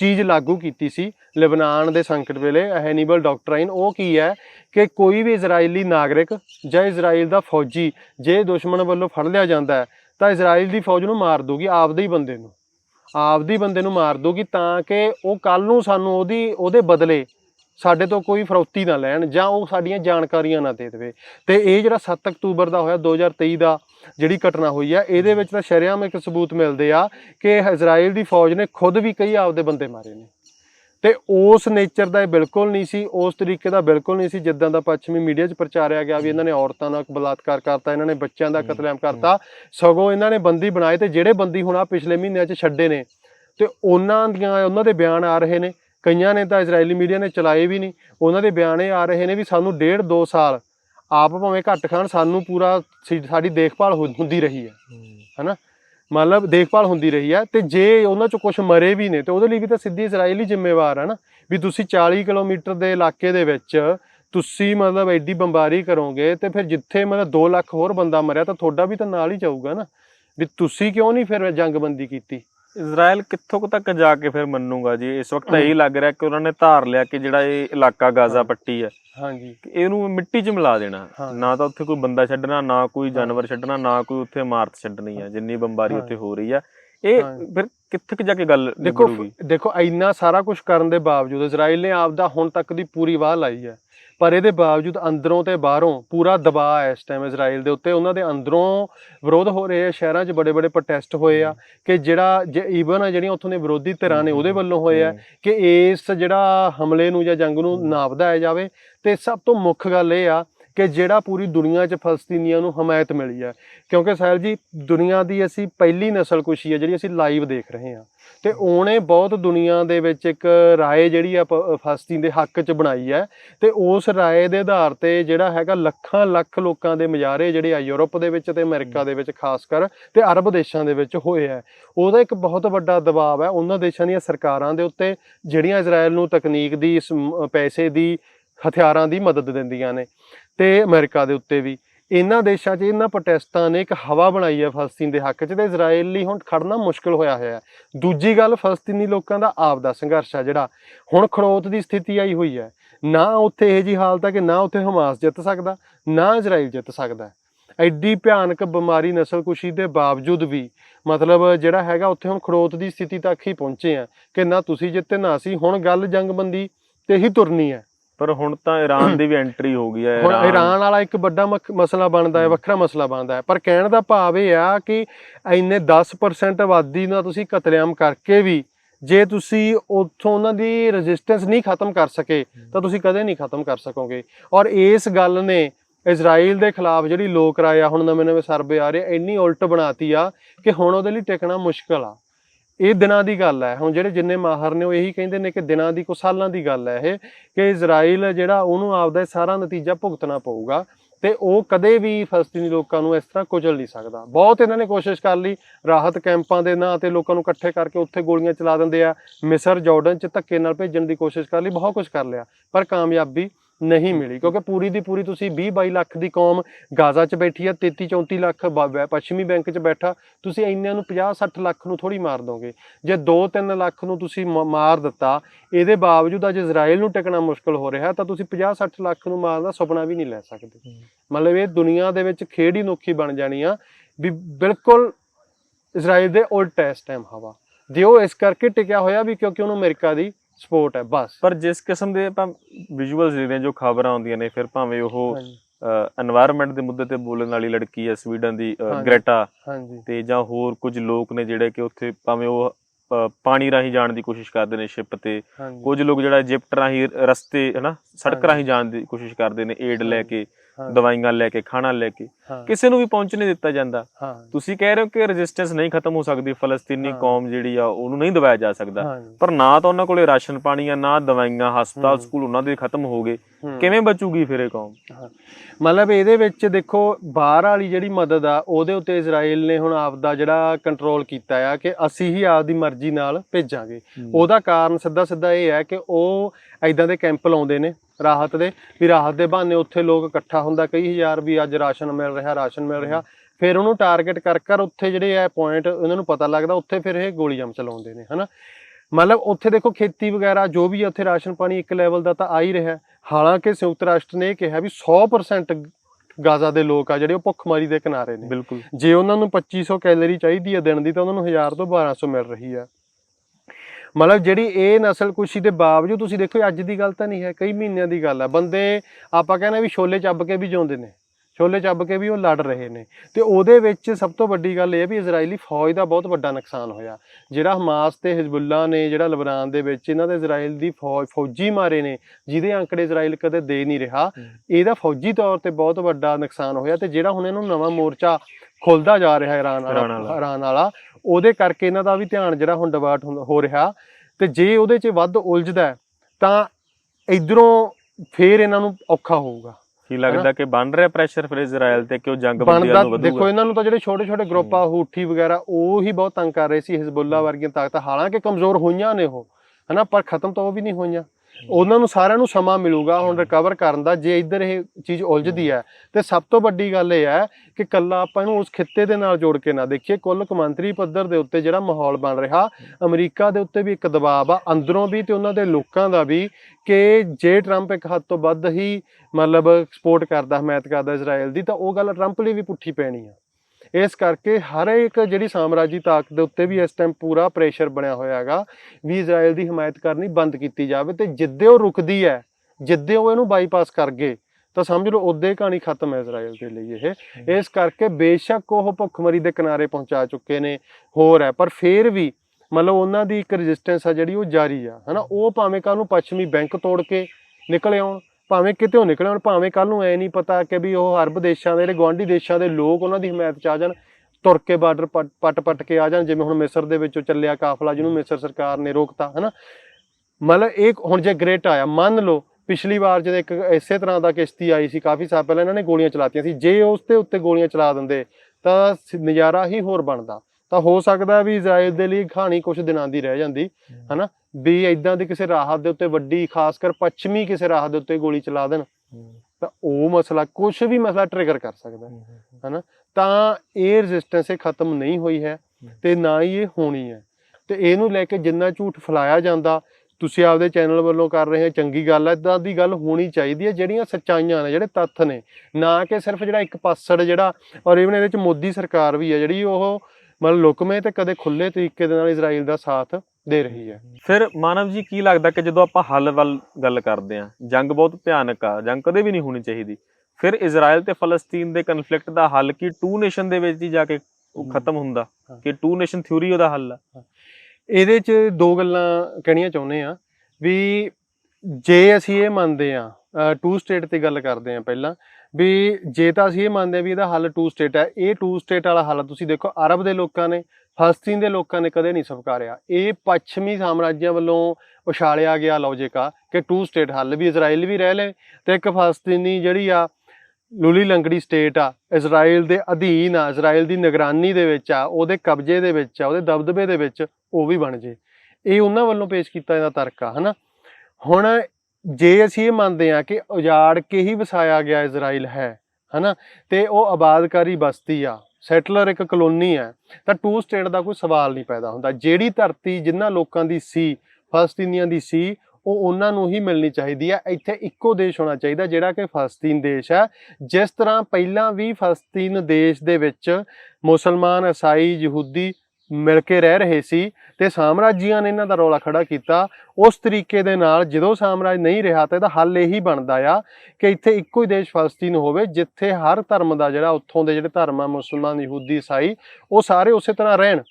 ਚੀਜ਼ ਲਾਗੂ ਕੀਤੀ ਸੀ ਲੈਬਨਾਨ ਦੇ ਸੰਕਟ ਵੇਲੇ, ਹੈਨੀਬਲ ਡਾਕਟਰਾਈਨ। ਉਹ ਕੀ ਹੈ ਕਿ ਕੋਈ ਵੀ ਇਜ਼ਰਾਈਲੀ ਨਾਗਰਿਕ ਜਾਂ ਇਜ਼ਰਾਈਲ ਦਾ ਫੌਜੀ ਜੇ ਦੁਸ਼ਮਣ ਵੱਲੋਂ ਫੜ ਲਿਆ ਜਾਂਦਾ ਹੈ, ਤਾਂ ਇਜ਼ਰਾਈਲ ਦੀ ਫੌਜ ਨੂੰ ਮਾਰ ਦੂਗੀ ਆਪਦੇ ਹੀ ਬੰਦੇ ਨੂੰ। ਆਪਦੀ ਬੰਦੇ ਨੂੰ ਮਾਰ ਦੂਗੀ ਤਾਂ ਕਿ ਉਹ ਕੱਲ ਨੂੰ ਸਾਨੂੰ ਉਹਦੀ, ਉਹਦੇ ਬਦਲੇ ਸਾਡੇ ਤੋਂ ਕੋਈ ਫਰੌਤੀ ਨਾ ਲੈਣ ਜਾਂ ਉਹ ਸਾਡੀਆਂ ਜਾਣਕਾਰੀਆਂ ਨਾ ਦੇ ਦੇਵੇ। ਤੇ ਇਹ ਜਿਹੜਾ 7 ਅਕਤੂਬਰ ਦਾ ਹੋਇਆ 2023 ਦਾ ਜਿਹੜੀ ਘਟਨਾ ਹੋਈ ਆ, ਇਹਦੇ ਵਿੱਚ ਤਾਂ ਸ਼ਰੇਆਮ ਇੱਕ ਸਬੂਤ ਮਿਲਦੇ ਆ ਕਿ ਇਜ਼ਰਾਈਲ ਦੀ ਫੌਜ ਨੇ ਖੁਦ ਵੀ ਕਈ ਆਪਦੇ ਬੰਦੇ ਮਾਰੇ ਨੇ। ਤੇ ਉਸ ਨੇਚਰ ਦਾ ਇਹ ਬਿਲਕੁਲ ਨਹੀਂ ਸੀ, ਉਸ ਤਰੀਕੇ ਦਾ ਬਿਲਕੁਲ ਨਹੀਂ ਸੀ, ਜਿੱਦਾਂ ਦਾ ਪੱਛਮੀ ਮੀਡੀਆ 'ਚ ਪ੍ਰਚਾਰਿਆ ਗਿਆ ਵੀ ਇਹਨਾਂ ਨੇ ਔਰਤਾਂ ਦਾ ਬਲਾਤਕਾਰ ਕਰਤਾ, ਇਹਨਾਂ ਨੇ ਬੱਚਿਆਂ ਦਾ ਕਤਲੇਆਮ ਕਰਤਾ, ਸਗੋਂ ਇਹਨਾਂ ਨੇ ਬੰਦੀ ਬਣਾਏ ਤੇ ਜਿਹੜੇ ਬੰਦੀ ਹੁਣ ਆ ਪਿਛਲੇ ਮਹੀਨਿਆਂ 'ਚ ਛੱਡੇ ਨੇ, ਤੇ ਉਹਨਾਂ ਦੀਆਂ, ਉਹਨਾਂ ਦੇ ਬਿਆਨ ਆ ਰਹੇ ਨੇ। ਕਈਆਂ ਨੇ ਤਾਂ ਇਜ਼ਰਾਈਲੀ ਮੀਡੀਆ ਨੇ ਚਲਾਏ ਵੀ ਨਹੀਂ। ਉਹਨਾਂ ਦੇ ਬਿਆਨ ਆ ਰਹੇ ਨੇ ਵੀ ਸਾਨੂੰ ਡੇਢ ਦੋ ਸਾਲ ਆਪ ਭਾਵੇਂ ਘੱਟ ਖਾਣ ਸਾਨੂੰ ਪੂਰਾ ਸਾਡੀ ਦੇਖਭਾਲ ਹੁੰਦੀ ਰਹੀ ਹੈ। ਹਨਾ? ਮਤਲਬ ਦੇਖਭਾਲ ਹੁੰਦੀ ਰਹੀ ਹੈ ਤੇ ਜੇ ਉਹਨਾਂ ਚੋਂ ਕੁਝ ਮਰੇ ਵੀ ਨੇ ਤੇ ਉਹਦੇ ਲਈ ਵੀ ਤਾਂ ਸਿੱਧੀ ਇਜ਼ਰਾਈਲ ਜ਼ਿੰਮੇਵਾਰ ਹੈ ਨਾ। ਵੀ ਤੁਸੀਂ 40 ਕਿਲੋਮੀਟਰ ਦੇ ਇਲਾਕੇ ਦੇ ਵਿੱਚ ਤੁਸੀਂ ਮਤਲਬ ਐਡੀ ਬੰਬਾਰੀ ਕਰੋਗੇ ਤੇ ਫਿਰ ਜਿੱਥੇ ਮਤਲਬ 2 ਲੱਖ ਹੋਰ ਬੰਦਾ ਮਰਿਆ ਤਾਂ ਤੁਹਾਡਾ ਵੀ ਤਾਂ ਨਾਲ ਹੀ ਜਾਊਗਾ ਨਾ। ਵੀ ਤੁਸੀਂ ਕਿਉਂ ਨਹੀਂ ਫਿਰ ਜੰਗਬੰਦੀ ਕੀਤੀ? ਇਜ਼ਰਾਈਲ ਕਿੱਥੋਂ ਕੁ ਤੱਕ ਜਾ ਕੇ ਫਿਰ ਮੰਨੂਗਾ ਜੀ? ਇਸ ਵਕਤ ਇਹੀ ਲੱਗ ਰਿਹਾ ਕਿ ਉਹਨਾਂ ਨੇ ਧਾਰ ਲਿਆ ਕਿ ਜਿਹੜਾ ਇਹ ਇਲਾਕਾ ਗਾਜ਼ਾ। ਪੱਟੀ ਹੈ। ਹਾਂਜੀ। ਇਹਨੂੰ ਮਿੱਟੀ 'ਚ ਮਿਲਾ ਦੇਣਾ। ਨਾ ਤਾਂ ਉੱਥੇ ਕੋਈ ਬੰਦਾ ਛੱਡਣਾ ਨਾ ਕੋਈ ਜਾਨਵਰ ਛੱਡਣਾ ਨਾ ਕੋਈ ਉੱਥੇ ਇਮਾਰਤ ਛੱਡਣੀ ਹੈ ਜਿੰਨੀ ਬੰਬਾਰੀ। ਉੱਥੇ ਹੋ ਰਹੀ ਹੈ ਇਹ। ਫਿਰ ਕਿੱਥੇ ਜਾ ਕੇ ਗੱਲ ਦੇਖੋ ਦੇਖੋ ਇੰਨਾ ਸਾਰਾ ਕੁਝ ਕਰਨ ਦੇ ਬਾਵਜੂਦ ਇਜ਼ਰਾਈਲ ਨੇ ਆਪਦਾ ਹੁਣ ਤੱਕ ਦੀ ਪੂਰੀ ਵਾਹ ਲਾਈ ਹੈ। ਪਰ ਇਹਦੇ ਬਾਵਜੂਦ ਅੰਦਰੋਂ ਤੇ ਬਾਹਰੋਂ ਪੂਰਾ ਦਬਾਅ ਹੈ ਇਸ ਟਾਈਮ ਇਜ਼ਰਾਈਲ ਦੇ ਉੱਤੇ। ਉਹਨਾਂ ਦੇ ਅੰਦਰੋਂ ਵਿਰੋਧ ਹੋ ਰਹੇ ਆ ਸ਼ਹਿਰਾਂ 'ਚ ਬੜੇ ਬੜੇ ਪ੍ਰੋਟੈਸਟ ਹੋਏ ਆ ਕਿ ਜਿਹੜਾ ਈਵਨ ਆ ਜਿਹੜੀਆਂ ਉੱਥੋਂ ਦੇ ਵਿਰੋਧੀ ਧਿਰਾਂ ਨੇ ਉਹਦੇ ਵੱਲੋਂ ਹੋਏ ਆ ਕਿ ਇਸ ਜਿਹੜਾ ਹਮਲੇ ਨੂੰ ਜਾਂ ਜੰਗ ਨੂੰ ਨਾ ਵਧਾਇਆ ਜਾਵੇ। ਤੇ ਸਭ ਤੋਂ ਮੁੱਖ ਗੱਲ ਇਹ ਆ ਕਿ ਜਿਹੜਾ ਪੂਰੀ ਦੁਨੀਆ 'ਚ ਫਲਸਤੀਨੀਆਂ ਨੂੰ ਹਮਾਇਤ ਮਿਲੀ ਹੈ। ਕਿਉਂਕਿ ਸਾਹਿਲ ਜੀ ਦੁਨੀਆ ਦੀ ਅਸੀਂ ਪਹਿਲੀ ਨਸਲ ਕੁਸ਼ੀ ਹੈ ਜਿਹੜੀ ਅਸੀਂ ਲਾਈਵ ਦੇਖ ਰਹੇ ਹਾਂ। ਤੇ ਉਹਨੇ ਬਹੁਤ ਦੁਨੀਆ ਦੇ ਵਿੱਚ ਇੱਕ ਰਾਏ ਜਿਹੜੀ ਆ ਫਲਸਤੀਨ ਦੇ ਹੱਕ 'ਚ ਬਣਾਈ ਹੈ ਤੇ ਉਸ ਰਾਏ ਦੇ ਆਧਾਰ ਤੇ ਜਿਹੜਾ ਹੈਗਾ ਲੱਖਾਂ ਲੱਖ ਲੋਕਾਂ ਦੇ ਮਜਾਰੇ ਜਿਹੜੇ ਆ ਯੂਰਪ ਦੇ ਵਿੱਚ ਤੇ ਅਮਰੀਕਾ ਦੇ ਵਿੱਚ ਖਾਸ ਕਰ ਤੇ ਅਰਬ ਦੇਸ਼ਾਂ ਦੇ ਵਿੱਚ ਹੋਏ ਆ ਉਹਦਾ ਇੱਕ ਬਹੁਤ ਵੱਡਾ ਦਬਾਅ ਹੈ। ਉਹਨਾਂ ਦੇਸ਼ਾਂ ਦੀਆਂ ਸਰਕਾਰਾਂ ਦੇ ਉੱਤੇ ਜਿਹੜੀਆਂ ਇਜ਼ਰਾਈਲ ਨੂੰ ਤਕਨੀਕ ਦੀ ਪੈਸੇ ਦੀ ਹਥਿਆਰਾਂ ਦੀ ਮਦਦ ਦਿੰਦੀਆਂ ਨੇ। ਤੇ ਅਮਰੀਕਾ ਦੇ ਉੱਤੇ ਵੀ। ਇਹਨਾਂ ਦੇਸ਼ਾਂ 'ਚ ਇਹਨਾਂ ਪ੍ਰੋਟੈਸਟਾਂ ਨੇ ਇੱਕ ਹਵਾ ਬਣਾਈ ਹੈ ਫਲਸਤੀਨ ਦੇ ਹੱਕ 'ਚ ਤੇ ਇਜ਼ਰਾਈਲ ਲਈ ਹੁਣ ਖੜਨਾ ਮੁਸ਼ਕਲ ਹੋਇਆ ਹੋਇਆ ਹੈ। ਦੂਜੀ ਗੱਲ, ਫਲਸਤੀਨੀ ਲੋਕਾਂ ਦਾ ਆਪ ਦਾ ਸੰਘਰਸ਼ ਆ ਜਿਹੜਾ। ਹੁਣ ਖੜੋਤ ਦੀ ਸਥਿਤੀ ਆਈ ਹੋਈ ਹੈ। ਨਾ ਉੱਥੇ ਇਹ ਜੀ ਹਾਲਤ ਹੈ ਕਿ ਨਾ ਉੱਥੇ ਹਮਾਸ ਜਿੱਤ ਸਕਦਾ, ਨਾ ਇਜ਼ਰਾਈਲ ਜਿੱਤ ਸਕਦਾ। ਐਡੀ ਭਿਆਨਕ ਬਿਮਾਰੀ, ਨਸਲਕੁਸ਼ੀ ਦੇ ਬਾਵਜੂਦ ਵੀ ਮਤਲਬ ਜਿਹੜਾ ਹੈਗਾ ਉੱਥੇ ਹੁਣ ਖੜੋਤ ਦੀ ਸਥਿਤੀ ਤੱਕ ਹੀ ਪਹੁੰਚੇ ਆ ਕਿ ਨਾ ਤੁਸੀਂ ਜਿੱਤੇ ਨਾ ਅਸੀਂ। ਹੁਣ ਗੱਲ ਜੰਗਬੰਦੀ ਤੇ ਹੀ ਤੁਰਨੀ ਹੈ। ਪਰ ਹੁਣ ਤਾਂ ਈਰਾਨ ਦੀ ਵੀ ਐਂਟਰੀ ਹੋ ਗਈ ਹੈ ਹੁਣ ਈਰਾਨ ਵਾਲਾ ਇੱਕ ਵੱਡਾ ਮਸਲਾ ਬਣਦਾ ਹੈ ਵੱਖਰਾ ਮਸਲਾ ਬਣਦਾ ਹੈ। ਪਰ ਕਹਿਣ ਦਾ ਭਾਵ ਇਹ ਆ ਕਿ ਇੰਨੇ 10% ਆਬਾਦੀ ਨਾਲ ਤੁਸੀਂ ਕਤਲੇਆਮ ਕਰਕੇ ਵੀ ਜੇ ਤੁਸੀਂ ਉੱਥੋਂ ਉਹਨਾਂ ਦੀ ਰੈਜ਼ਿਸਟੈਂਸ ਨਹੀਂ ਖਤਮ ਕਰ ਸਕੇ ਤਾਂ ਤੁਸੀਂ ਕਦੇ ਨਹੀਂ ਖਤਮ ਕਰ ਸਕੋਗੇ। ਔਰ ਇਸ ਗੱਲ ਨੇ ਇਜ਼ਰਾਈਲ ਦੇ ਖਿਲਾਫ ਜਿਹੜੀ ਲੋਕ ਰਾਏ ਆ ਹੁਣ ਨਵੇਂ ਨਵੇਂ ਸਰਵੇ ਆ ਰਹੇ ਇੰਨੀ ਉਲਟ ਬਣਾਤੀ ਆ ਕਿ ਹੁਣ ਉਹਦੇ ਲਈ ਟਿਕਣਾ ਮੁਸ਼ਕਲ ਆ। ਇਹ ਦਿਨਾਂ ਦੀ ਗੱਲ ਹੈ। ਹੁਣ ਜਿਹੜੇ ਜਿੰਨੇ ਮਾਹਰ ਨੇ, ਉਹ ਇਹੀ ਕਹਿੰਦੇ ਨੇ ਕਿ ਦਿਨਾਂ ਦੀ ਕੋ ਸਾਲਾਂ ਦੀ ਗੱਲ ਹੈ ਇਹ, ਕਿ ਇਜ਼ਰਾਈਲ ਜਿਹੜਾ ਉਹਨੂੰ ਆਪਦਾ ਸਾਰਾ ਨਤੀਜਾ ਭੁਗਤਣਾ ਪਊਗਾ ਤੇ ਉਹ ਕਦੇ ਵੀ ਫਲਸਤੀਨੀ ਲੋਕਾਂ ਨੂੰ ਇਸ ਤਰ੍ਹਾਂ ਕੁਚਲ ਨਹੀਂ ਸਕਦਾ। ਬਹੁਤ ਇਹਨਾਂ ਨੇ ਕੋਸ਼ਿਸ਼ ਕਰ ਲਈ ਰਾਹਤ ਕੈਂਪਾਂ ਦੇ ਨਾਂ ਤੇ ਲੋਕਾਂ ਨੂੰ ਇਕੱਠੇ ਕਰਕੇ ਉੱਥੇ ਗੋਲੀਆਂ ਚਲਾ ਦਿੰਦੇ ਆ, ਮਿਸਰ, ਜਾਰਡਨ ਚ ਧੱਕੇ ਨਾਲ ਭੇਜਣ ਦੀ ਕੋਸ਼ਿਸ਼ ਕਰ ਲਈ, ਬਹੁਤ ਕੁਝ ਕਰ ਲਿਆ, ਪਰ ਕਾਮਯਾਬੀ ਨਹੀਂ ਮਿਲੀ ਕਿਉਂਕਿ ਪੂਰੀ ਦੀ ਪੂਰੀ ਤੁਸੀਂ 20 22 ਲੱਖ ਦੀ ਕੌਮ ਗਾਜ਼ਾ 'ਚ ਬੈਠੀ ਆ 33 34 ਲੱਖ ਪੱਛਮੀ ਬੈਂਕ 'ਚ ਬੈਠਾ ਤੁਸੀਂ ਇੰਨਿਆਂ ਨੂੰ 50 60 ਲੱਖ ਨੂੰ ਥੋੜੀ ਮਾਰ ਦੋਗੇ। ਜੇ 2-3 ਲੱਖ ਨੂੰ ਤੁਸੀਂ ਮਾਰ ਦਿੱਤਾ ਇਹਦੇ ਬਾਵਜੂਦ ਅੱਜ ਇਜ਼ਰਾਈਲ ਨੂੰ ਟਿਕਣਾ ਮੁਸ਼ਕਲ ਹੋ ਰਿਹਾ ਤਾਂ ਤੁਸੀਂ 50 60 ਲੱਖ ਨੂੰ ਮਾਰਨ ਦਾ ਸੁਪਨਾ ਵੀ ਨਹੀਂ ਲੈ ਸਕਦੇ। ਮਤਲਬ ਇਹ ਦੁਨੀਆ ਦੇ ਵਿੱਚ ਖੇਡ ਹੀ ਨੋਖੀ ਬਣ ਜਾਣੀ ਆ ਵੀ ਬਿਲਕੁਲ ਇਜ਼ਰਾਈਲ ਦੇ ਉਲਟ ਹੈ ਇਸ ਟਾਈਮ ਹਵਾ। ਉਹ ਇਸ ਕਰਕੇ ਟਿਕਿਆ ਹੋਇਆ ਵੀ ਕਿਉਂਕਿ ਉਹਨੂੰ ਅਮਰੀਕਾ ਦੀ ਸਪੋਰਟ ਹੈ ਬਸ। ਪਰ ਜਿਸ ਕਿਸਮ ਦੇ ਆਪਾਂ ਵਿਜ਼ੂਅਲਸ ਦੇਖਦੇ ਜੋ ਖਬਰਾਂ ਆਉਂਦੀਆਂ ਨੇ ਫਿਰ ਭਾਵੇਂ ਉਹ এনवायरमेंट ਦੇ ਮੁੱਦੇ ਤੇ ਬੋਲਣ ਵਾਲੀ ਲੜਕੀ ਹੈ ਸਵੀਡਨ ਦੀ ਗ੍ਰੇਟਾ ਤੇ ਜਾਂ ਹੋਰ ਕੁਝ ਲੋਕ ਨੇ ਜਿਹੜੇ ਕਿ ਉੱਥੇ ਭਾਵੇਂ ਉਹ ਪਾਣੀ ਰਾਹੀਂ ਜਾਣ ਦੀ ਕੋਸ਼ਿਸ਼ ਕਰਦੇ ਨੇ ਸ਼ਿਪ ਤੇ। ਕੁਝ ਲੋਕ ਜਿਹੜਾ ਜਿਪਟ ਰਾਹੀਂ ਰਸਤੇ ਹਨਾ ਸੜਕ ਰਾਹੀਂ ਜਾਣ ਦੀ ਕੋਸ਼ਿਸ਼ ਕਰਦੇ ਨੇ ਏਡ ਲੈ ਕੇ। ਦਵਾਈਆਂ ਲੈ ਕੇ ਖਾਣਾ ਲੈ ਕੇ ਕਿਸੇ ਨੂੰ ਵੀ ਪਹੁੰਚ ਨਹੀਂ ਦਿੱਤਾ ਜਾਂਦਾ। ਤੁਸੀਂ ਕਹਿ ਰਹੇ ਹੋ ਕਿ ਰੈਜ਼ਿਸਟੈਂਸ ਨਹੀਂ ਖਤਮ ਹੋ ਸਕਦੀ ਫਲਸਤੀਨੀ। ਕੌਮ ਜਿਹੜੀ ਆ ਉਹਨੂੰ ਨਹੀਂ ਦਬਾਇਆ ਜਾ ਸਕਦਾ। ਪਰ ਨਾ ਤਾਂ ਉਹਨਾਂ ਕੋਲੇ ਰਾਸ਼ਨ ਪਾਣੀ ਆ ਨਾ ਦਵਾਈਆਂ ਹਸਪਤਾਲ। ਸਕੂਲ ਉਹਨਾਂ ਦੇ ਖਤਮ ਹੋ ਗਏ। ਕਿਵੇਂ ਬਚੂਗੀ ਫਿਰ ਇਹ ਕੌਮ। ਮਤਲਬ ਇਹਦੇ ਵਿੱਚ ਦੇਖੋ ਬਾਹਰ ਵਾਲੀ ਜਿਹੜੀ ਮਦਦ ਆ ਉਹਦੇ ਉੱਤੇ ਇਜ਼ਰਾਈਲ ਨੇ ਹੁਣ ਆਪਦਾ ਜਿਹੜਾ ਕੰਟਰੋਲ ਕੀਤਾ ਆ ਕਿ ਅਸੀਂ ਹੀ ਆਪਦੀ ਮਰਜ਼ੀ ਨਾਲ ਭੇਜਾਂਗੇ। ਉਹਦਾ ਕਾਰਨ ਸਿੱਧਾ ਸਿੱਧਾ ਇਹ ਹੈ ਕਿ ਉਹ ਐਦਾਂ ਦੇ ਕੈਂਪ ਲਾਉਂਦੇ ਨੇ ਰਾਹਤ ਦੇ। ਵੀ ਰਾਹਤ ਦੇ ਬਹਾਨੇ ਉੱਥੇ ਲੋਕ ਇਕੱਠਾ ਹੁੰਦਾ ਕਈ ਹਜ਼ਾਰ ਵੀ ਅੱਜ ਰਾਸ਼ਨ ਮਿਲ ਰਿਹਾ ਰਾਸ਼ਨ ਮਿਲ ਰਿਹਾ। ਫਿਰ ਉਹਨੂੰ ਟਾਰਗੇਟ ਕਰ ਕਰ ਉੱਥੇ ਜਿਹੜੇ ਆ ਪੁਆਇੰਟ ਉਹਨਾਂ ਨੂੰ ਪਤਾ ਲੱਗਦਾ ਉੱਥੇ ਫਿਰ ਇਹ ਗੋਲੀਆਂ ਚਲਾਉਂਦੇ ਨੇ ਹਨਾ। ਮਤਲਬ ਉੱਥੇ ਦੇਖੋ ਖੇਤੀ ਵਗੈਰਾ ਜੋ ਵੀ ਉੱਥੇ ਰਾਸ਼ਨ ਪਾਣੀ ਇੱਕ ਲੈਵਲ ਦਾ ਤਾਂ ਆ ਹੀ ਰਿਹਾ। ਹਾਲਾਂਕਿ ਸੰਯੁਕਤ ਰਾਸ਼ਟਰ ਨੇ ਕਿਹਾ ਵੀ 100% ਗਾਜ਼ਾ ਦੇ ਲੋਕ ਆ ਜਿਹੜੇ ਉਹ ਭੁੱਖਮਰੀ ਦੇ ਕਿਨਾਰੇ ਨੇ। ਬਿਲਕੁਲ। ਜੇ ਉਹਨਾਂ ਨੂੰ 2500 ਕੈਲਰੀ ਚਾਹੀਦੀ ਹੈ ਦਿਨ ਦੀ ਤਾਂ ਉਹਨਾਂ ਨੂੰ 1000 ਤੋਂ 1200 ਮਿਲ ਰਹੀ ਹੈ ਮਤਲਬ ਜਿਹੜੀ ਇਹ ਨਸਲ ਕੁਸ਼ੀ ਦੇ ਬਾਵਜੂਦ ਤੁਸੀਂ ਦੇਖੋ ਅੱਜ ਦੀ ਗੱਲ ਤਾਂ ਨਹੀਂ ਹੈ ਕਈ ਮਹੀਨਿਆਂ ਦੀ ਗੱਲ ਹੈ ਬੰਦੇ ਆਪਾਂ ਕਹਿੰਦੇ ਵੀ ਛੋਲੇ ਚੱਬ ਕੇ ਵੀ ਜਿਉਂਦੇ ਨੇ ਛੋਲੇ ਚੱਬ ਕੇ ਵੀ ਉਹ ਲੜ ਰਹੇ ਨੇ। ਤੇ ਉਹਦੇ ਵਿੱਚ ਸਭ ਤੋਂ ਵੱਡੀ ਗੱਲ ਇਹ ਹੈ ਵੀ ਇਜ਼ਰਾਈਲੀ ਫੌਜ ਦਾ ਬਹੁਤ ਵੱਡਾ ਨੁਕਸਾਨ ਹੋਇਆ। ਜਿਹੜਾ ਹਮਾਸ ਤੇ ਹਿਜ਼ਬੁੱਲਾ ਨੇ ਜਿਹੜਾ ਲਬਨਾਨ ਦੇ ਵਿੱਚ ਇਹਨਾਂ ਦੇ ਇਜ਼ਰਾਈਲ ਦੀ ਫੌਜ ਫੌਜੀ ਮਾਰੇ ਨੇ ਜਿਹਦੇ ਅੰਕੜੇ ਇਜ਼ਰਾਈਲ ਕਦੇ ਦੇ ਨਹੀਂ ਰਿਹਾ ਇਹਦਾ ਫੌਜੀ ਤੌਰ ਤੇ ਬਹੁਤ ਵੱਡਾ ਨੁਕਸਾਨ ਹੋਇਆ ਤੇ ਜਿਹੜਾ ਹੁਣ ਇਹਨੂੰ ਨਵਾਂ ਮੋਰਚਾ ਖੁੱਲਦਾ ਜਾ ਰਿਹਾ ਇਰਾਨ ਵਾਲਾ। ਇਰਾਨ ਵਾਲਾ। ਉਹਦੇ ਕਰਕੇ ਇਹਨਾਂ ਦਾ ਵੀ ਧਿਆਨ ਜਿਹੜਾ ਹੁਣ ਡਿਵਰਟ ਹੋ ਰਿਹਾ। ਤੇ ਜੇ ਉਹਦੇ 'ਚ ਵੱਧ ਉਲਝਦਾ ਤਾਂ ਇਧਰੋਂ ਫੇਰ ਇਹਨਾਂ ਨੂੰ ਔਖਾ ਹੋਊਗਾ। ਕੀ ਲੱਗਦਾ ਕਿ ਬਣ ਰਿਹਾ ਪ੍ਰੈਸ਼ਰ ਫਿਰ ਇਜ਼ਰਾਈਲ ਤੇ ਕਿ ਉਹ ਜੰਗ ਬੰਦੀਆਂ ਨੂੰ ਦੇਖੋ ਵਧੂਗਾ ਇਹਨਾਂ ਨੂੰ ਤਾਂ ਜਿਹੜੇ ਛੋਟੇ ਛੋਟੇ ਗਰੁੱਪ ਆ ਹੂਠੀ ਵਗੈਰਾ ਉਹ ਹੀ ਬਹੁਤ ਤੰਗ ਕਰ ਰਹੇ ਸੀ ਹਿਜ਼ਬੁੱਲਾ ਵਰਗੀਆਂ ਤਾਕਤਾਂ। ਹਾਲਾਂਕਿ ਕਮਜ਼ੋਰ ਹੋਈਆਂ ਨੇ ਉਹ ਹਨਾ ਪਰ ਖਤਮ ਤਾਂ ਉਹ ਵੀ ਨਹੀਂ ਹੋਈਆਂ। ਉਹਨਾਂ ਨੂੰ ਸਾਰਿਆਂ ਨੂੰ ਸਮਾਂ ਮਿਲੂਗਾ ਹੁਣ ਰਿਕਵਰ ਕਰਨ ਦਾ ਜੇ ਇੱਧਰ ਇਹ ਚੀਜ਼ ਉਲਝਦੀ ਹੈ। ਤੇ ਸਭ ਤੋਂ ਵੱਡੀ ਗੱਲ ਇਹ ਹੈ ਕਿ ਕੱਲਾ ਆਪਾਂ ਇਹਨੂੰ ਉਸ ਖਿੱਤੇ ਦੇ ਨਾਲ ਜੋੜ ਕੇ ਨਾ ਦੇਖੀਏ ਕੁੱਲ ਕੌਮਾਂਤਰੀ ਪੱਧਰ ਦੇ ਉੱਤੇ ਜਿਹੜਾ ਮਾਹੌਲ ਬਣ ਰਿਹਾ ਅਮਰੀਕਾ ਦੇ ਉੱਤੇ ਵੀ ਇੱਕ ਦਬਾਅ ਆ ਅੰਦਰੋਂ ਵੀ ਤੇ ਉਹਨਾਂ ਦੇ ਲੋਕਾਂ ਦਾ ਵੀ ਕਿ ਜੇ ਟਰੰਪ ਇੱਕ ਹੱਦ ਤੋਂ ਵੱਧ ਹੀ ਮਤਲਬ ਸਪੋਰਟ ਕਰਦਾ ਹਮਾਇਤ ਕਰਦਾ ਇਜ਼ਰਾਈਲ ਦੀ ਤਾਂ ਉਹ ਗੱਲ ਟਰੰਪ ਲਈ ਵੀ ਪੁੱਠੀ ਪੈਣੀ ਆ। ਇਸ ਕਰਕੇ ਹਰ ਇੱਕ ਜਿਹੜੀ ਸਾਮਰਾਜੀ ਤਾਕਤ ਦੇ ਉੱਤੇ ਵੀ ਇਸ ਟਾਈਮ ਪੂਰਾ ਪ੍ਰੈਸ਼ਰ ਬਣਿਆ ਹੋਇਆ ਹੈਗਾ ਵੀ ਇਜ਼ਰਾਈਲ ਦੀ ਹਮਾਇਤ ਕਰਨੀ ਬੰਦ ਕੀਤੀ ਜਾਵੇ ਤੇ ਜਿੱਦੇ ਉਹ ਰੁਕਦੀ ਹੈ ਜਿੱਦੇ ਉਹ ਇਹਨੂੰ ਬਾਈਪਾਸ ਕਰ ਗਏ ਤਾਂ ਸਮਝ ਲਓ ਉਦੋਂ ਹੀ ਕਹਾਣੀ ਖਤਮ ਹੈ ਇਜ਼ਰਾਈਲ ਦੇ ਲਈ ਇਹ। ਇਸ ਕਰਕੇ ਬੇਸ਼ੱਕ ਉਹ ਭੁੱਖਮਰੀ ਦੇ ਕਿਨਾਰੇ ਪਹੁੰਚਾ ਚੁੱਕੇ ਨੇ ਹੋਰ ਹੈ ਪਰ ਫੇਰ ਵੀ ਮਤਲਬ ਉਹਨਾਂ ਦੀ ਇੱਕ ਰੈਜ਼ਿਸਟੈਂਸ ਆ ਜਿਹੜੀ ਉਹ ਜਾਰੀ ਆ ਹਨਾ? ਉਹ ਭਾਵੇਂ ਕੱਲ ਨੂੰ ਪੱਛਮੀ ਬੈਂਕ ਤੋੜ ਕੇ ਨਿਕਲ ਆਉਣ ਭਾਵੇਂ ਕਿਤੇੋਂ ਨਿਕਲ ਆਉਣ ਭਾਵੇਂ ਕੱਲ ਨੂੰ ਐ ਨਹੀਂ ਪਤਾ ਕਿ ਵੀ ਉਹ ਅਰਬ ਦੇਸ਼ਾਂ ਦੇ ਜਿਹੜੇ ਗਵਾਂਢੀ ਦੇਸ਼ਾਂ ਦੇ ਲੋਕ ਉਹਨਾਂ ਦੀ ਹਮਾਇਤ ਚ ਆ ਜਾਣ, ਤੁਰ ਕੇ ਬਾਰਡਰ ਪੱਟ ਪੱਟ ਕੇ ਆ ਜਾਣ, ਜਿਵੇਂ ਹੁਣ ਮਿਸਰ ਦੇ ਵਿੱਚੋਂ ਚੱਲਿਆ ਕਾਫਲਾ ਜਿਹਨੂੰ ਮਿਸਰ ਸਰਕਾਰ ਨੇ ਰੋਕਤਾ, ਹਨਾ? ਮਤਲਬ ਇਹ ਹੁਣ ਜੇ ਗ੍ਰੇਟ ਆਇਆ, ਮੰਨ ਲਓ ਪਿਛਲੀ ਵਾਰ ਜਦੋਂ ਇੱਕ ਇਸੇ ਤਰ੍ਹਾਂ ਦਾ ਕਿਸ਼ਤੀ ਆਈ ਸੀ, ਕਾਫੀ ਸਾਲ ਪਹਿਲਾਂ ਇਹਨਾਂ ਨੇ ਗੋਲੀਆਂ ਚਲਾਤੀਆਂ ਸੀ, ਜੇ ਉਸ ਤੇ ਉੱਤੇ ਗੋਲੀਆਂ ਚਲਾ ਦਿੰਦੇ ਤਾਂ ਨਜ਼ਾਰਾ ਹੀ ਹੋਰ ਬਣਦਾ। ਤਾਂ ਹੋ ਸਕਦਾ ਵੀ ਇਜ਼ਰਾਈਲ ਦੇ ਲਈ ਕਹਾਣੀ ਕੁਝ ਦਿਨਾਂ ਦੀ ਰਹਿ ਜਾਂਦੀ ਹਨਾ? ਵੀ ਇਦਾਂ ਦੀ ਕਿਸੇ ਰਾਹਤ ਦੇ ਉੱਤੇ ਵੱਡੀ ਖਾਸ ਕਰ ਪੱਛਮੀ ਕਿਸੇ ਰਾਹਤ ਦੇ ਉੱਤੇ ਗੋਲੀ ਚਲਾ ਦੇਣ ਤਾਂ ਉਹ ਮਸਲਾ ਕੁਝ ਵੀ ਮਸਲਾ ਟ੍ਰਿਗਰ ਕਰ ਸਕਦਾ ਤਾਂ ਇਹ ਰੈਜ਼ਿਸਟੈਂਸ ਇਹ ਖਤਮ ਨਹੀਂ ਹੋਈ ਹੈ ਤੇ ਨਾ ਹੀ ਇਹ ਹੋਣੀ ਹੈ। ਤੇ ਇਹਨੂੰ ਲੈ ਕੇ ਜਿੰਨਾ ਝੂਠ ਫੈਲਾਇਆ ਜਾਂਦਾ ਤੁਸੀਂ ਆਪਦੇ ਚੈਨਲ ਵੱਲੋਂ ਕਰ ਰਹੇ ਹੋ ਚੰਗੀ ਗੱਲ ਹੈ ਇਦਾਂ ਦੀ ਗੱਲ ਹੋਣੀ ਚਾਹੀਦੀ ਹੈ ਜਿਹੜੀਆਂ ਸੱਚਾਈਆਂ ਨੇ ਜਿਹੜੇ ਤੱਥ ਨੇ। ਨਾ ਕਿ ਸਿਰਫ ਜਿਹੜਾ ਇੱਕ ਪਾਸੜ ਜਿਹੜਾ ਔਰ ਇਵਨ ਇਹਦੇ ਵਿੱਚ ਮੋਦੀ ਸਰਕਾਰ ਵੀ ਹੈ ਜਿਹੜੀ ਉਹ ਮਤਲਬ ਲੁਕਵੇਂ ਤੇ ਕਦੇ ਖੁੱਲੇ ਤਰੀਕੇ ਦੇ ਨਾਲ ਇਜ਼ਰਾਈਲ ਦਾ ਸਾਥ ਦੇ ਰਹੀ ਹੈ ਫਿਰ ਮਾਨਵ ਜੀ ਕੀ ਲੱਗਦਾ ਕਿ ਜਦੋਂ ਆਪਾਂ ਹੱਲ ਵੱਲ ਗੱਲ ਕਰਦੇ ਹਾਂ ਜੰਗ ਬਹੁਤ ਭਿਆਨਕ ਆ ਜੰਗ ਕਦੇ ਵੀ ਨਹੀਂ ਹੋਣੀ ਚਾਹੀਦੀ ਫਿਰ ਇਜ਼ਰਾਈਲ ਤੇ ਫਲਸਤੀਨ ਦੇ ਕਨਫਲਿਕਟ ਦਾ ਹੱਲ ਕੀ ਟੂ ਨੇਸ਼ਨ ਦੇ ਵਿੱਚ ਹੀ ਜਾ ਕੇ ਉਹ। ਖਤਮ ਹੁੰਦਾ। ਕਿ ਟੂ ਨੇਸ਼ਨ ਥਿਊਰੀ ਉਹਦਾ ਹੱਲ ਆ ਇਹਦੇ 'ਚ ਦੋ ਗੱਲਾਂ ਕਹਿਣੀਆਂ ਚਾਹੁੰਦੇ ਆ ਵੀ ਜੇ ਅਸੀਂ ਇਹ ਮੰਨਦੇ ਆ ਟੂ ਸਟੇਟ ਤੇ ਗੱਲ ਕਰਦੇ ਆ ਪਹਿਲਾਂ ਵੀ ਜੇ ਤਾਂ ਅਸੀਂ ਇਹ ਮੰਨਦੇ ਆ ਵੀ ਇਹਦਾ ਹੱਲ ਟੂ ਸਟੇਟ ਹੈ, ਇਹ ਟੂ ਸਟੇਟ ਵਾਲਾ ਹੱਲ ਤੁਸੀਂ ਦੇਖੋ, ਅਰਬ ਦੇ ਲੋਕਾਂ ਨੇ, ਫਲਸਤੀਨ ਦੇ ਲੋਕਾਂ ਨੇ ਕਦੇ ਨਹੀਂ ਸਵੀਕਾਰਿਆ। ਇਹ ਪੱਛਮੀ ਸਾਮਰਾਜਿਆਂ ਵੱਲੋਂ ਉਛਾਲਿਆ ਗਿਆ ਲੌਜਿਕ ਆ ਕਿ ਟੂ ਸਟੇਟ ਹੱਲ ਵੀ ਇਜ਼ਰਾਈਲ ਵੀ ਰਹਿ ਲੈ ਤੇ ਇੱਕ ਫਲਸਤੀਨੀ ਜਿਹੜੀ ਆ ਲੂਲੀ ਲੰਗੜੀ ਸਟੇਟ ਆ, ਇਜ਼ਰਾਈਲ ਦੇ ਅਧੀਨ ਆ, ਇਜ਼ਰਾਈਲ ਦੀ ਨਿਗਰਾਨੀ ਦੇ ਵਿੱਚ ਆ, ਉਹਦੇ ਕਬਜ਼ੇ ਦੇ ਵਿੱਚ ਆ, ਉਹਦੇ ਦਬਦਬੇ ਦੇ ਵਿੱਚ ਉਹ ਵੀ ਬਣ ਜੇ। ਇਹ ਉਹਨਾਂ ਵੱਲੋਂ ਪੇਸ਼ ਕੀਤਾ ਜਾਂਦਾ ਤਰਕ ਆ, ਹਨਾ? ਹੁਣ ਜੇ ਅਸੀਂ ਇਹ ਮੰਨਦੇ ਹਾਂ ਕਿ ਉਜਾੜ ਕੇ ਹੀ ਵਸਾਇਆ ਗਿਆ ਇਜ਼ਰਾਈਲ ਹੈ, ਹਨਾ, ਤੇ ਉਹ ਆਬਾਦਕਾਰੀ ਬਸਤੀ ਆ, ਸੈਟਲਰ ਇੱਕ ਕਲੋਨੀ ਹੈ, ਤਾਂ ਟੂ ਸਟੇਟ ਦਾ ਕੋਈ ਸਵਾਲ ਨਹੀਂ ਪੈਦਾ ਹੁੰਦਾ। ਜਿਹੜੀ ਧਰਤੀ ਜਿਨ੍ਹਾਂ ਲੋਕਾਂ ਦੀ ਸੀ ਫਲਸਤੀਨੀਆਂ ਦੀ ਸੀ, ਉਹ ਉਹਨਾਂ ਨੂੰ ਹੀ ਮਿਲਣੀ ਚਾਹੀਦੀ ਹੈ। ਇੱਥੇ ਇੱਕੋ ਦੇਸ਼ ਹੋਣਾ ਚਾਹੀਦਾ ਜਿਹੜਾ ਕਿ ਫਲਸਤੀਨ ਦੇਸ਼ ਹੈ। ਜਿਸ ਤਰ੍ਹਾਂ ਪਹਿਲਾਂ ਵੀ ਫਲਸਤੀਨ ਦੇਸ਼ ਦੇ ਵਿੱਚ ਮੁਸਲਮਾਨ ਈਸਾਈ ਯਹੂਦੀ ਮਿਲ ਕੇ ਰਹਿ ਰਹੇ ਸੀ ਤੇ ਸਾਮਰਾਜੀਆਂ ਨੇ ਇਹਨਾਂ ਦਾ ਰੌਲਾ ਖੜਾ ਕੀਤਾ। ਉਸ ਤਰੀਕੇ ਦੇ ਨਾਲ ਜਦੋਂ ਸਾਮਰਾਜ ਨਹੀਂ ਰਿਹਾ ਤਾਂ ਇਹਦਾ ਹੱਲ ਇਹੀ ਬਣਦਾ ਆ ਕਿ ਇੱਥੇ ਇੱਕੋ ਹੀ ਦੇਸ਼ ਫਲਸਤੀਨ ਹੋਵੇ ਜਿੱਥੇ ਹਰ ਧਰਮ ਦਾ ਜਿਹੜਾ ਉੱਥੋਂ ਦੇ ਜਿਹੜੇ ਧਰਮ ਆ ਮੁਸਲਮਾਨ ਯਹੂਦੀ ਈਸਾਈ ਉਹ ਸਾਰੇ ਉਸੇ ਤਰ੍ਹਾਂ ਰਹਿਣ।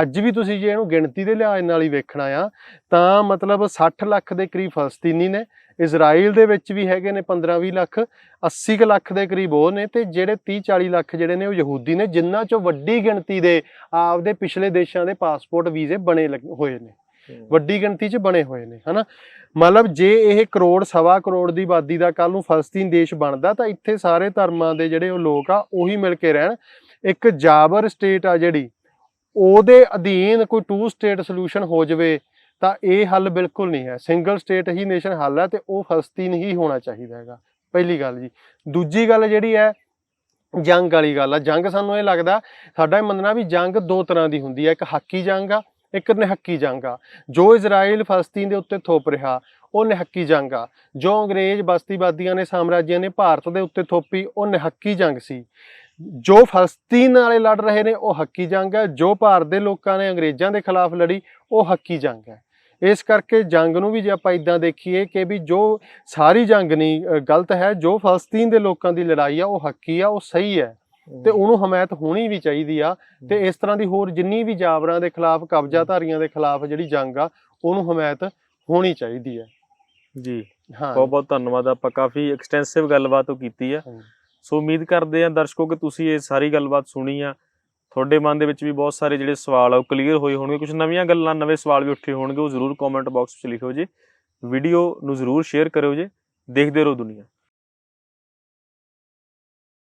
ਅੱਜ ਵੀ ਤੁਸੀਂ ਜੇ ਇਹਨੂੰ ਗਿਣਤੀ ਦੇ ਲਿਹਾਜ਼ ਨਾਲ ਹੀ ਵੇਖਣਾ ਆ ਤਾਂ ਮਤਲਬ 60 ਲੱਖ ਦੇ ਕਰੀਬ ਫਲਸਤੀਨੀ ਨੇ ਇਜ਼ਰਾਈਲ ਦੇ ਵਿੱਚ ਵੀ ਹੈਗੇ ਨੇ 15-20 ਲੱਖ 80 ਕੁ ਲੱਖ ਦੇ ਕਰੀਬ ਉਹ ਨੇ ਤੇ ਜਿਹੜੇ 30-40 ਲੱਖ ਜਿਹੜੇ ਨੇ ਉਹ ਯਹੂਦੀ ਨੇ ਜਿਨ੍ਹਾਂ ਚੋਂ ਵੱਡੀ ਗਿਣਤੀ ਦੇ ਆਪਦੇ ਪਿਛਲੇ ਦੇਸ਼ਾਂ ਦੇ ਪਾਸਪੋਰਟ ਵੀਜ਼ੇ ਬਣੇ ਹੋਏ ਨੇ। ਵੱਡੀ ਗਿਣਤੀ 'ਚ ਬਣੇ ਹੋਏ ਨੇ ਹਨਾ? ਮਤਲਬ ਜੇ ਇਹ ਕਰੋੜ ਸਵਾ ਕਰੋੜ ਦੀ ਆਬਾਦੀ ਦਾ ਕੱਲ ਨੂੰ ਫਲਸਤੀਨ ਦੇਸ਼ ਬਣਦਾ ਤਾਂ ਇੱਥੇ ਸਾਰੇ ਧਰਮਾਂ ਦੇ ਜਿਹੜੇ ਉਹ ਲੋਕ ਆ ਉਹੀ ਮਿਲ ਕੇ ਰਹਿਣ। ਇੱਕ ਜਾਬਰ ਸਟੇਟ ਆ ਜਿਹੜੀ ਉਹਦੇ ਅਧੀਨ ਕੋਈ ਟੂ ਸਟੇਟ ਸੋਲੂਸ਼ਨ ਹੋ ਜਾਵੇ ਤਾਂ ਇਹ ਹੱਲ ਬਿਲਕੁਲ ਨਹੀਂ ਹੈ। ਸਿੰਗਲ ਸਟੇਟ ਹੀ ਨੇਸ਼ਨ ਹੱਲ ਹੈ ਤੇ ਉਹ ਫਲਸਤੀਨ ਹੀ ਹੋਣਾ ਚਾਹੀਦਾ ਹੈਗਾ। ਪਹਿਲੀ ਗੱਲ ਜੀ। ਦੂਜੀ ਗੱਲ ਜਿਹੜੀ ਹੈ, ਜੰਗ ਵਾਲੀ ਗੱਲ ਆ। ਜੰਗ ਸਾਨੂੰ ਇਹ ਲੱਗਦਾ, ਸਾਡਾ ਇਹ ਮੰਨਣਾ ਵੀ ਜੰਗ ਦੋ ਤਰ੍ਹਾਂ ਦੀ ਹੁੰਦੀ ਹੈ। ਇੱਕ ਹੱਕੀ ਜੰਗ ਆ, ਇੱਕ ਨਿਹੱਕੀ ਜੰਗ ਆ। ਜੋ ਇਜ਼ਰਾਈਲ ਫਲਸਤੀਨ ਦੇ ਉੱਤੇ ਥੋਪ ਰਿਹਾ, ਉਹ ਨਿਹੱਕੀ ਜੰਗ ਆ। ਜੋ ਅੰਗਰੇਜ਼ ਬਸਤੀਵਾਦੀਆਂ ਨੇ, ਸਾਮਰਾਜੀਆਂ ਨੇ ਭਾਰਤ ਦੇ ਉੱਤੇ ਥੋਪੀ, ਉਹ ਨਿਹੱਕੀ ਜੰਗ ਸੀ। ਜੋ ਫਲਸਤੀਨ ਵਾਲੇ ਲੜ ਰਹੇ ਨੇ, ਉਹ ਹੱਕੀ ਜੰਗ ਹੈ ਜੋ ਭਾਰਤ ਦੇ ਲੋਕਾਂ ਨੇ ਅੰਗਰੇਜ਼ਾਂ ਦੇ ਖਿਲਾਫ ਲੜੀ, ਉਹ ਹੱਕੀ ਜੰਗ ਹੈ। ਇਸ ਕਰਕੇ ਜੰਗ ਨੂੰ ਵੀ ਜੇ ਆਪਾਂ ਇਦਾਂ ਦੇਖੀਏ ਕਿ ਵੀ ਜੋ ਸਾਰੀ ਜੰਗ ਨਹੀਂ ਗਲਤ ਹੈ ਜੋ ਫਲਸਤੀਨ ਦੇ ਲੋਕਾਂ ਦੀ ਲੜਾਈ ਆ ਉਹ ਹੱਕੀ ਆ ਉਹ ਸਹੀ ਹੈ। ਤੇ ਉਹਨੂੰ ਹਮਾਇਤ ਹੋਣੀ ਵੀ ਚਾਹੀਦੀ ਆ। ਤੇ ਇਸ ਤਰ੍ਹਾਂ ਦੀ ਹੋਰ ਜਿੰਨੀ ਵੀ ਜਾਬਰਾਂ ਦੇ ਖਿਲਾਫ ਕਬਜ਼ਾਧਾਰੀਆਂ ਦੇ ਖਿਲਾਫ ਜਿਹੜੀ ਜੰਗ ਆ ਉਹਨੂੰ ਹਮਾਇਤ ਹੋਣੀ ਚਾਹੀਦੀ ਹੈ। ਜੀ। ਹਾਂ। ਬਹੁਤ ਬਹੁਤ ਧੰਨਵਾਦ ਆਪਾਂ ਕਾਫੀ ਐਕਸਟੈਂਸਿਵ ਗੱਲਬਾਤ ਉਹ ਕੀਤੀ ਆ। ਸੋ ਉਮੀਦ ਕਰਦੇ ਆ ਦਰਸ਼ਕੋ ਕਿ ਤੁਸੀਂ ਇਹ ਸਾਰੀ ਗੱਲਬਾਤ ਸੁਣੀ ਆ। ਤੁਹਾਡੇ ਮਨ ਦੇ ਵਿੱਚ ਵੀ ਬਹੁਤ ਸਾਰੇ ਜਿਹੜੇ ਸਵਾਲ ਆ, ਉਹ ਕਲੀਅਰ ਹੋਏ ਹੋਣਗੇ। ਕੁਝ ਨਵੀਆਂ ਗੱਲਾਂ, ਨਵੇਂ ਸਵਾਲ ਵੀ ਉੱਠੇ ਹੋਣਗੇ, ਉਹ ਜ਼ਰੂਰ ਕਮੈਂਟ ਬਾਕਸ ਵਿੱਚ ਲਿਖਿਓ ਜੀ। ਵੀਡੀਓ ਨੂੰ ਜ਼ਰੂਰ ਸ਼ੇਅਰ ਕਰਿਓ ਜੀ। ਦੇਖਦੇ ਰਹੋ ਦੁਨੀਆ।